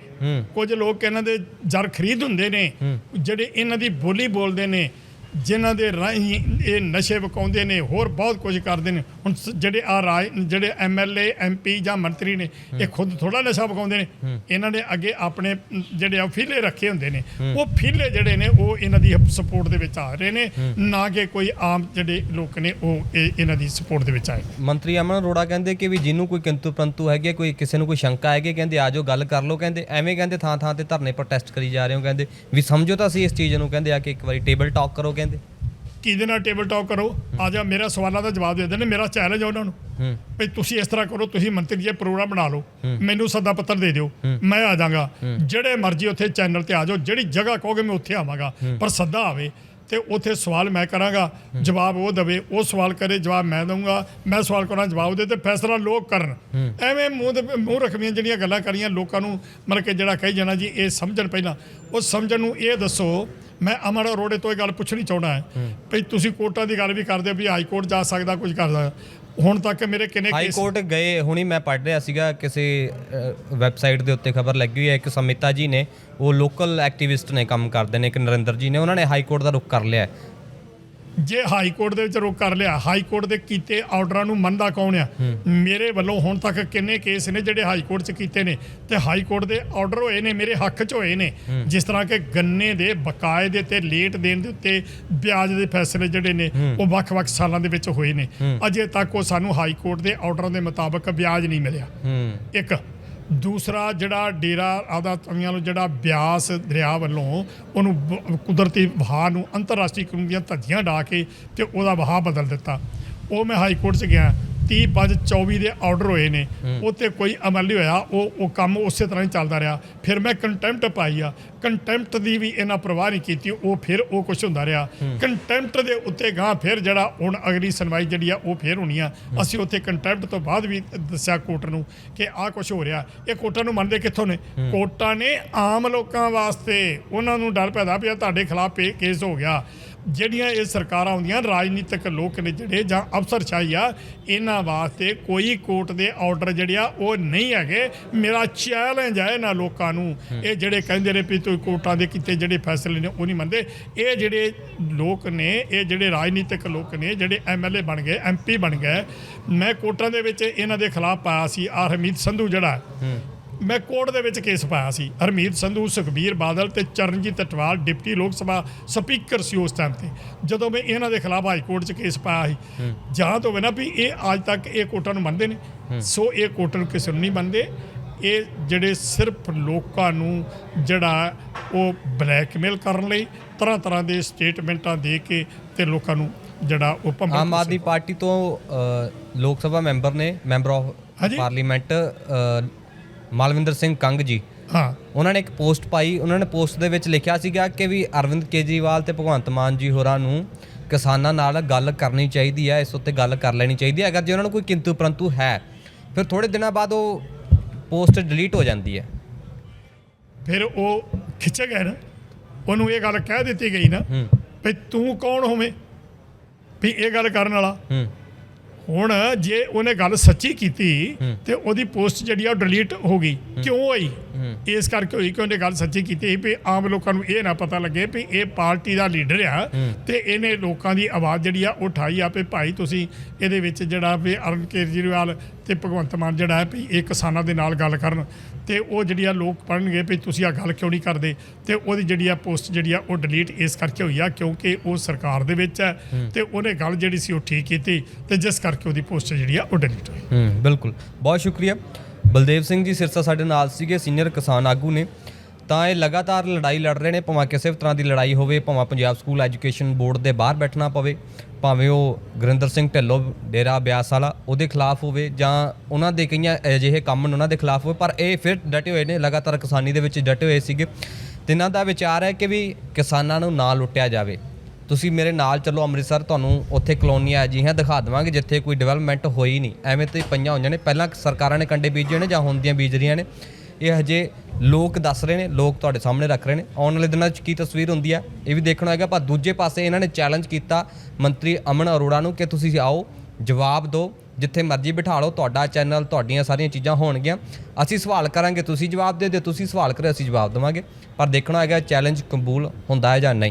ਕੁਝ ਲੋਕ ਇਹਨਾਂ ਦੇ ਜਰ ਖਰੀਦ ਹੁੰਦੇ ਨੇ। ਜਿਹੜੇ ਇਹਨਾਂ ਦੀ ਬੋਲੀ ਬੋਲਦੇ ਨੇ। ਜਿਨ੍ਹਾਂ ਦੇ ਰਾਹੀਂ ਇਹ ਨਸ਼ੇ ਵਿਕਾਉਂਦੇ ਨੇ ਹੋਰ ਬਹੁਤ ਕੁਝ ਕਰਦੇ ਨੇ। ਹੁਣ ਸ- ਜਿਹੜੇ ਆ ਰਾਜ ਜਿਹੜੇ ਐਮਐਲਏ ਐਮਪੀ ਜਾਂ ਮੰਤਰੀ ਨੇ ਇਹ ਖੁਦ ਥੋੜਾ ਨਸ਼ਾ ਵਿਕਾਉਂਦੇ ਨੇ। ਇਹਨਾਂ ਨੇ ਅੱਗੇ ਆਪਣੇ ਅਮ, ਜਿਹੜੇ ਆ ਫੀਲੇ ਰੱਖੇ ਹੁੰਦੇ ਨੇ। ਉਹ ਫੀਲੇ ਜਿਹੜੇ ਨੇ ਉਹ ਇਹਨਾਂ ਦੀ ਸਪੋਰਟ ਦੇ ਵਿੱਚ ਆ ਰਹੇ ਨੇ। ਨਾ ਕਿ ਕੋਈ ਆਮ ਜਿਹੜੇ ਲੋਕ ਨੇ ਉਹ ਇਹ- ਇਹਨਾਂ ਦੀ ਸਪੋਰਟ ਦੇ ਵਿੱਚ ਆਏ। ਮੰਤਰੀ ਅਮਨ ਅਰੋੜਾ ਕਹਿੰਦੇ ਕਿ ਵੀ ਜਿਹਨੂੰ ਕੋਈ ਕਿੰਤੂ ਪ੍ਰੰਤੂ ਹੈਗੇ ਕੋਈ ਕਿਸੇ ਨੂੰ ਕੋਈ ਸ਼ੰਕਾ ਹੈਗੀ ਕਹਿੰਦੇ ਆਜੋ ਗੱਲ ਕਰ ਲਓ ਕਹਿੰਦੇ ਐਵੇਂ ਕਹਿੰਦੇ ਥਾਂ ਥਾਂ ਤੇ ਧਰਨੇ ਪ੍ਰੋਟੈਸਟ ਕਰੀ ਜਾ ਰਹੇ ਹੋ ਕਹਿੰਦੇ ਵੀ ਸਮਝੋ ਤਾਂ ਅਸੀਂ ਇਸ ਚੀਜ਼ ਨੂੰ ਕਹਿੰਦੇ ਆ ਕਿ ਇੱਕ ਵਾਰੀ ਟੇਬਲ ਟਾਕ ਕਰੋ ਕਹਿੰਦੇ? ਕਿਹਦੇ ਨਾਲ ਟੇਬਲ ਟਾਕ ਕਰੋ? ਆ ਜਾ ਮੇਰਾ ਸਵਾਲਾਂ ਦਾ ਜਵਾਬ ਦੇ ਦੇਣ ਮੇਰਾ ਚੈਲੰਜ ਆ ਉਹਨਾਂ ਨੂੰ। ਵੀ ਤੁਸੀਂ ਇਸ ਤਰ੍ਹਾਂ ਕਰੋ ਤੁਸੀਂ ਮੰਤਰੀ ਜੀ ਪ੍ਰੋਗਰਾਮ ਬਣਾ ਲਓ। ਮੈਨੂੰ ਸੱਦਾ ਪੱਤਰ ਦੇ ਦਿਓ। ਮੈਂ ਆ ਜਾਗਾ। ਜਿਹੜੇ ਮਰਜ਼ੀ ਉੱਥੇ ਚੈਨਲ ਤੇ ਆ ਜਾਓ ਜਿਹੜੀ ਜਗ੍ਹਾ ਕਹੋਗੇ ਮੈਂ ਉੱਥੇ ਆਵਾਂਗਾ। ਪਰ ਸੱਦਾ ਆਵੇ ਤੇ ਉੱਥੇ ਸਵਾਲ ਮੈਂ ਕਰਾਂਗਾ ਜਵਾਬ ਉਹ ਦਵੇ ਉਹ ਸਵਾਲ ਕਰੇ ਜਵਾਬ ਮੈਂ ਦਊਂਗਾ ਮੈਂ ਸਵਾਲ ਕਰਾਂ ਜਵਾਬ ਦੇ ਤੇ ਫੈਸਲਾ ਲੋਕ ਕਰਨ। ਐਵੇਂ ਮੂੰਹ ਦੇ ਮੂੰਹ ਰਖਵੀਆਂ ਜਿਹੜੀਆਂ ਗੱਲਾਂ ਕਰੀਆਂ ਲੋਕਾਂ ਨੂੰ ਮਤਲਬ ਕਿ ਜਿਹੜਾ ਕਹੀ ਜਾਣਾ ਜੀ ਇਹ ਸਮਝਣ ਪਹਿਲਾਂ। ਉਹ ਸਮਝਣ ਨੂੰ ਇਹ ਦੱਸੋ ਮੈਂ ਅਮਰ ਅਰੋੜੇ ਤੋਂ ਇਹ ਗੱਲ ਪੁੱਛਣੀ ਚਾਹੁੰਦਾ ਹੈ ਵੀ ਤੁਸੀਂ ਕੋਰਟਾਂ ਦੀ ਗੱਲ ਵੀ ਕਰਦੇ ਹੋ ਵੀ ਹਾਈ ਕੋਰਟ ਜਾ ਸਕਦਾ ਕੁਝ ਕਰ ਸਕਦਾ ਹੁਣ ਤੱਕ ਮੇਰੇ ਕਿੰਨੇ ਹਾਈ ਕੇਸ ਕੋਰਟ ਗਏ ਹੁਣੀ ਮੈਂ ਪੜ੍ਹ ਰਿਹਾ ਸੀਗਾ ਕਿਸੇ ਵੈਬਸਾਈਟ ਦੇ ਉੱਤੇ ਖਬਰ ਲੱਗੀ ਹੋਈ ਹੈ ਇੱਕ ਸਮਿਤਾ ਜੀ ਨੇ ਉਹ ਲੋਕਲ ਐਕਟਿਵਿਸਟ ਨੇ ਕੰਮ ਕਰਦੇ ਨੇ ਇੱਕ ਨਰਿੰਦਰ ਜੀ ਨੇ ਉਹਨਾਂ ਨੇ ਹਾਈ ਕੋਰਟ ਦਾ ਰੁਖ ਕਰ ਲਿਆ ਹੈ। ਜੇ ਹਾਈ ਕੋਰਟ ਦੇ ਵਿੱਚ ਰੋਕ ਕਰ ਲਿਆ ਹਾਈ ਕੋਰਟ ਦੇ ਕੀਤੇ ਆਰਡਰਾਂ ਨੂੰ ਮੰਨਦਾ ਕੌਣ ਆ? ਮੇਰੇ ਵੱਲੋਂ ਹੁਣ ਤੱਕ ਕਿੰਨੇ ਕੇਸ ਨੇ ਜਿਹੜੇ ਹਾਈ ਕੋਰਟ 'ਚ ਕੀਤੇ ਨੇ ਤੇ ਹਾਈ ਕੋਰਟ ਦੇ ਆਰਡਰ ਹੋਏ ਨੇ ਮੇਰੇ ਹੱਕ 'ਚ ਹੋਏ ਨੇ। ਜਿਸ ਤਰ੍ਹਾਂ ਕਿ ਗੰਨੇ ਦੇ ਬਕਾਏ ਦੇ ਤੇ ਲੇਟ ਦੇਣ ਦੇ ਉੱਤੇ ਵਿਆਜ ਦੇ ਫੈਸਲੇ ਜਿਹੜੇ ਨੇ ਉਹ ਵੱਖ-ਵੱਖ ਸਾਲਾਂ ਦੇ ਵਿੱਚ ਹੋਏ ਨੇ। ਅਜੇ ਤੱਕ ਉਹ ਸਾਨੂੰ ਹਾਈ ਕੋਰਟ ਦੇ ਆਰਡਰਾਂ ਦੇ ਮੁਤਾਬਕ ਵਿਆਜ ਨਹੀਂ ਮਿਲਿਆ। ਇੱਕ ਦੂਸਰਾ ਜਿਹੜਾ ਡੇਰਾ ਆਦਾ ਤਵੀਆਂ ਨੂੰ ਜਿਹੜਾ ਬਿਆਸ ਦਰਿਆ ਵੱਲੋਂ ਉਹਨੂੰ ਕੁਦਰਤੀ ਵਹਾਅ ਨੂੰ ਅੰਤਰਰਾਸ਼ਟਰੀ ਕਾਨੂੰਨ ਦੀਆਂ ਧੱਜੀਆਂ ਢਾ ਕੇ ਤੇ ਉਹਦਾ ਵਹਾਅ ਬਦਲ ਦਿੱਤਾ। ਉਹ ਮੈਂ ਹਾਈ ਕੋਰਟ 'ਚ ਗਿਆ। 30 5 24 ਦੇ ਆਰਡਰ ਹੋਏ ਨੇ। ਉੱਤੇ ਕੋਈ ਅਮਲ ਨਹੀਂ ਹੋਇਆ ਉਹ ਉਹ ਕੰਮ ਉਸੇ ਤਰ੍ਹਾਂ ਹੀ ਚੱਲਦਾ ਰਿਹਾ। ਫਿਰ ਮੈਂ ਕੰਟੈਂਪਟ ਪਾਈ ਆ। ਕੰਟੈਂਪਟ ਦੀ ਵੀ ਇਹਨਾਂ ਪਰਵਾਹ ਨਹੀਂ ਕੀਤੀ ਉਹ ਫਿਰ ਉਹ ਕੁਝ ਹੁੰਦਾ ਰਿਹਾ। ਕੰਟੈਂਪਟ ਦੇ ਉੱਤੇ ਗਾਂ ਫਿਰ ਜਿਹੜਾ ਹੁਣ ਅਗਲੀ ਸੁਣਵਾਈ ਜਿਹੜੀ ਆ ਉਹ ਫਿਰ ਹੋਣੀ ਆ। ਅਸੀਂ ਉੱਥੇ ਕੰਟੈਂਪਟ ਤੋਂ ਬਾਅਦ ਵੀ ਦੱਸਿਆ ਕੋਰਟ ਨੂੰ ਕਿ ਆਹ ਕੁਝ ਹੋ ਰਿਹਾ। ਇਹ ਕੋਰਟਾਂ ਨੂੰ ਮੰਨਦੇ ਕਿੱਥੋਂ ਨੇ? ਕੋਰਟਾਂ ਨੇ ਆਮ ਲੋਕਾਂ ਵਾਸਤੇ ਉਹਨਾਂ ਨੂੰ ਡਰ ਪੈਦਾ ਪਿਆ ਤੁਹਾਡੇ ਖਿਲਾਫ ਕੇਸ ਹੋ ਗਿਆ। ਜਿਹੜੀਆਂ ਇਹ ਸਰਕਾਰਾਂ ਆਉਂਦੀਆਂ ਰਾਜਨੀਤਿਕ ਲੋਕ ਨੇ ਜਿਹੜੇ ਜਾਂ ਅਫਸਰਸ਼ਾਹੀ ਆ ਇਹਨਾਂ ਵਾਸਤੇ ਕੋਈ ਕੋਰਟ ਦੇ ਆਰਡਰ ਜਿਹੜੇ ਆ ਉਹ ਨਹੀਂ ਹੈਗੇ। ਮੇਰਾ ਚੈਲੰਜ ਹੈ ਇਹਨਾਂ ਲੋਕਾਂ ਨੂੰ। ਇਹ ਜਿਹੜੇ ਕਹਿੰਦੇ ਨੇ ਵੀ ਤੁਸੀਂ ਕੋਰਟਾਂ ਦੇ ਕੀਤੇ ਜਿਹੜੇ ਫੈਸਲੇ ਨੇ ਉਹ ਨਹੀਂ ਮੰਨਦੇ। ਇਹ ਜਿਹੜੇ ਲੋਕ ਨੇ ਇਹ ਜਿਹੜੇ ਰਾਜਨੀਤਿਕ ਲੋਕ ਨੇ ਜਿਹੜੇ ਐਮਐਲਏ ਬਣ ਗਏ ਐਮਪੀ ਬਣ ਗਏ ਮੈਂ ਕੋਰਟਾਂ ਦੇ ਵਿੱਚ ਇਹਨਾਂ ਦੇ ਖਿਲਾਫ ਪਾਇਆ ਸੀ। ਆ ਹਰਮੀਤ ਸੰਧੂ ਜਿਹੜਾ ਮੈਂ ਕੋਰਟ ਦੇ ਵਿੱਚ ਕੇਸ ਪਾਇਆ ਸੀ। ਹਰਮੀਤ ਸੰਧੂ ਸੁਖਬੀਰ ਬਾਦਲ ਤੇ ਚਰਨਜੀਤ ਅਟਵਾਲ ਡਿਪਟੀ ਲੋਕ ਸਭਾ ਸਪੀਕਰ ਸੀ ਉਸ ਟਾਈਮ ਤੇ। ਜਦੋਂ ਮੈਂ ਇਹਨਾਂ ਦੇ ਖਿਲਾਫ ਹਾਈ ਕੋਰਟ 'ਚ ਕੇਸ ਪਾਇਆ ਸੀ ਜਾਂ ਤੋਂ ਬਿਨਾਂ ਵੀ ਇਹ ਅੱਜ ਤੱਕ ਇਹ ਕੋਰਟਾਂ ਨੂੰ ਮੰਨਦੇ ਨੇ ਸੋ ਇਹ ਕੋਰਟਾਂ ਨੂੰ ਕਿਸੇ ਨੂੰ ਨਹੀਂ ਮੰਨਦੇ। ਇਹ ਜਿਹੜੇ ਸਿਰਫ ਲੋਕਾਂ ਨੂੰ ਜਿਹੜਾ ਉਹ ਬਲੈਕਮੇਲ ਕਰਨ ਲਈ ਤਰ੍ਹਾਂ ਤਰ੍ਹਾਂ ਦੇ ਸਟੇਟਮੈਂਟਾਂ ਦੇ ਕੇ ਤੇ ਲੋਕਾਂ ਨੂੰ ਜਿਹੜਾ ਉਹ ਭੰਬਲ ਆਮ ਆਦਮੀ ਪਾਰਟੀ ਤੋਂ ਲੋਕ ਸਭਾ ਮੈਂਬਰ ਨੇ member of. Parliament Malvinder Singh Kang ji. ਹਾਂ। ਉਹਨਾਂ ਨੇ ਇੱਕ ਪੋਸਟ ਪਾਈ ਉਹਨਾਂ ਨੇ ਪੋਸਟ ਦੇ ਵਿੱਚ ਲਿਖਿਆ ਸੀਗਾ ਕਿ ਵੀ ਅਰਵਿੰਦ ਕੇਜਰੀਵਾਲ ਤੇ ਭਗਵੰਤ ਮਾਨ ਜੀ ਹੋਰਾਂ ਨੂੰ ਕਿਸਾਨਾਂ ਨਾਲ ਗੱਲ ਕਰਨੀ ਚਾਹੀਦੀ ਹੈ ਇਸ ਉੱਤੇ ਗੱਲ ਕਰ ਲੈਣੀ ਚਾਹੀਦੀ ਹੈ ਅਗਰ ਜੇ ਉਹਨਾਂ ਨੂੰ ਕੋਈ ਕਿੰਤੂ ਪ੍ਰੰਤੂ ਹੈ ਫਿਰ ਥੋੜੇ ਦਿਨਾਂ ਬਾਅਦ ਉਹ ਪੋਸਟ ਡਿਲੀਟ ਹੋ ਜਾਂਦੀ ਹੈ। ਫਿਰ ਉਹ ਖਿੱਚੇ ਗਏ ਨਾ ਉਹਨੂੰ ਇਹ ਗੱਲ ਕਹਿ ਦਿੱਤੀ ਗਈ ਨਾ ਵੀ ਤੂੰ ਕੌਣ ਹੋਵੇਂ? ਵੀ ਇਹ ਗੱਲ ਕਰਨ ਵਾਲਾ। ਹੂੰ। ਹੁਣ ਜੇ ਉਹਨੇ ਗੱਲ ਸੱਚੀ ਕੀਤੀ ਤੇ ਉਹਦੀ ਪੋਸਟ ਜਿਹੜੀ ਆ ਉਹ ਡਿਲੀਟ ਹੋ ਗਈ। ਕਿਉਂ ਹੋਈ? ਇਸ ਕਰਕੇ ਹੋਈ ਕਿ ਉਹਨੇ ਗੱਲ ਸੱਚੀ ਕੀਤੀ ਵੀ ਆਮ ਲੋਕਾਂ ਨੂੰ ਇਹ ਨਾ ਪਤਾ ਲੱਗੇ ਵੀ ਇਹ ਪਾਰਟੀ ਦਾ ਲੀਡਰ ਆ ਤੇ ਇਹਨੇ ਲੋਕਾਂ ਦੀ ਆਵਾਜ਼ ਜਿਹੜੀ ਆ ਉਹ ਉਠਾਈ ਆ ਵੀ ਭਾਈ ਤੁਸੀਂ ਇਹਦੇ ਵਿੱਚ ਜਿਹੜਾ ਵੀ ਅਰਵਿੰਦ ਕੇਜਰੀਵਾਲ ਤੇ ਭਗਵੰਤ ਮਾਨ ਜਿਹੜਾ ਹੈ ਵੀ ਇਹ ਕਿਸਾਨਾਂ ਦੇ ਨਾਲ ਗੱਲ ਕਰਨ ਤੇ ਉਹ ਜਿਹੜੀ ਆ ਲੋਕ ਪੜਨਗੇ ਵੀ ਤੁਸੀਂ ਆ ਗੱਲ ਕਿਉਂ ਨਹੀਂ ਕਰਦੇ ਤੇ ਉਹਦੀ ਜਿਹੜੀ ਆ ਪੋਸਟ ਜਿਹੜੀ ਆ ਉਹ ਡਿਲੀਟ ਇਸ ਕਰਕੇ ਹੋਈ ਆ ਕਿਉਂਕਿ ਉਹ ਸਰਕਾਰ ਦੇ ਵਿੱਚ ਹੈ। ਤੇ ਉਹਨੇ ਗੱਲ ਜਿਹੜੀ ਸੀ ਉਹ ਠੀਕ ਕੀਤੀ ਤੇ ਜਿਸ ਕਰਕੇ ਉਹਦੀ ਪੋਸਟ ਜਿਹੜੀ ਆ ਉਹ ਡਿਲੀਟ ਹੋਈ। ਹੂੰ ਬਿਲਕੁਲ। ਬਹੁਤ ਸ਼ੁਕਰੀਆ। ਬਲਦੇਵ ਸਿੰਘ ਜੀ ਸਿਰਸਾ ਸਾਡੇ ਨਾਲ ਸੀਗੇ ਸੀਨੀਅਰ ਕਿਸਾਨ ਆਗੂ ਨੇ। ਤਾਂ ਇਹ ਲਗਾਤਾਰ ਲੜਾਈ ਲੜ ਰਹੇ ਨੇ ਭਾਵੇਂ ਕਿਸੇ ਵੀ ਤਰ੍ਹਾਂ ਦੀ ਲੜਾਈ ਹੋਵੇ ਭਾਵੇਂ ਪੰਜਾਬ ਸਕੂਲ ਐਜੂਕੇਸ਼ਨ ਬੋਰਡ ਦੇ ਬਾਹਰ ਬੈਠਣਾ ਪਵੇ। ਭਾਵੇਂ ਉਹ ਗੁਰਿੰਦਰ ਸਿੰਘ ਢਿੱਲੋਂ ਡੇਰਾ ਬਿਆਸ ਵਾਲਾ ਉਹਦੇ ਖਿਲਾਫ ਹੋਵੇ ਜਾਂ ਉਹਨਾਂ ਦੇ ਕਈਆਂ ਅਜਿਹੇ ਕੰਮ ਨੇ ਉਹਨਾਂ ਦੇ ਖਿਲਾਫ ਹੋਵੇ, ਪਰ ਇਹ ਫਿਰ ਡਟੇ ਹੋਏ ਨੇ, ਲਗਾਤਾਰ ਕਿਸਾਨੀ ਦੇ ਵਿੱਚ ਡਟੇ ਹੋਏ ਸੀਗੇ। ਤੇ ਇਹਨਾਂ ਦਾ ਵਿਚਾਰ ਹੈ ਕਿ ਵੀ ਕਿਸਾਨਾਂ ਨੂੰ ਨਾ ਲੁੱਟਿਆ ਜਾਵੇ। ਤੁਸੀਂ ਮੇਰੇ ਨਾਲ ਚੱਲੋ ਅੰਮ੍ਰਿਤਸਰ, ਤੁਹਾਨੂੰ ਉੱਥੇ ਕਲੋਨੀਆਂ ਅਜਿਹੀਆਂ ਦਿਖਾ ਦੇਵਾਂਗੇ ਜਿੱਥੇ ਕੋਈ ਡਿਵੈਲਪਮੈਂਟ ਹੋਈ ਨਹੀਂ। ਐਵੇਂ ਤੇ ਪਈਆਂ ਹੋਈਆਂ ਨੇ। ਪਹਿਲਾਂ ਸਰਕਾਰਾਂ ਨੇ ਕੰਡੇ ਬੀਜੇ ਨੇ ਜਾਂ ਹੁੰਦੀਆਂ ਬੀਜ ਰਹੀਆਂ ਨੇ। ਇਹ ਹਜੇ ਲੋਕ ਦੱਸ ਰਹੇ ਨੇ, ਲੋਕ ਤੁਹਾਡੇ ਸਾਹਮਣੇ ਰੱਖ ਰਹੇ ਨੇ। ਆਉਣ ਵਾਲੇ ਦਿਨਾਂ 'ਚ ਕੀ ਤਸਵੀਰ ਹੁੰਦੀ ਹੈ, ਇਹ ਵੀ ਦੇਖਣਾ ਹੋਏਗਾ ਪਰ ਦੂਜੇ ਪਾਸੇ ਇਹਨਾਂ ਨੇ ਚੈਲੰਜ ਕੀਤਾ ਮੰਤਰੀ ਅਮਨ ਅਰੋੜਾ ਨੂੰ ਕਿ ਤੁਸੀਂ ਆਓ, ਜਵਾਬ ਦਿਓ, ਜਿੱਥੇ ਮਰਜ਼ੀ ਬਿਠਾ ਲਓ, ਤੁਹਾਡਾ ਚੈਨਲ ਤੁਹਾਡੀਆਂ ਸਾਰੀਆਂ ਚੀਜ਼ਾਂ ਹੋਣਗੀਆਂ। ਅਸੀਂ ਸਵਾਲ ਕਰਾਂਗੇ, ਤੁਸੀਂ ਜਵਾਬ ਦੇ ਦਿਓ, ਤੁਸੀਂ ਸਵਾਲ ਕਰੋ ਅਸੀਂ ਜਵਾਬ ਦੇਵਾਂਗੇ। ਪਰ ਦੇਖਣਾ ਹੋਏਗਾ ਚੈਲੰਜ ਕਬੂਲ ਹੁੰਦਾ ਹੈ ਜਾਂ ਨਹੀਂ।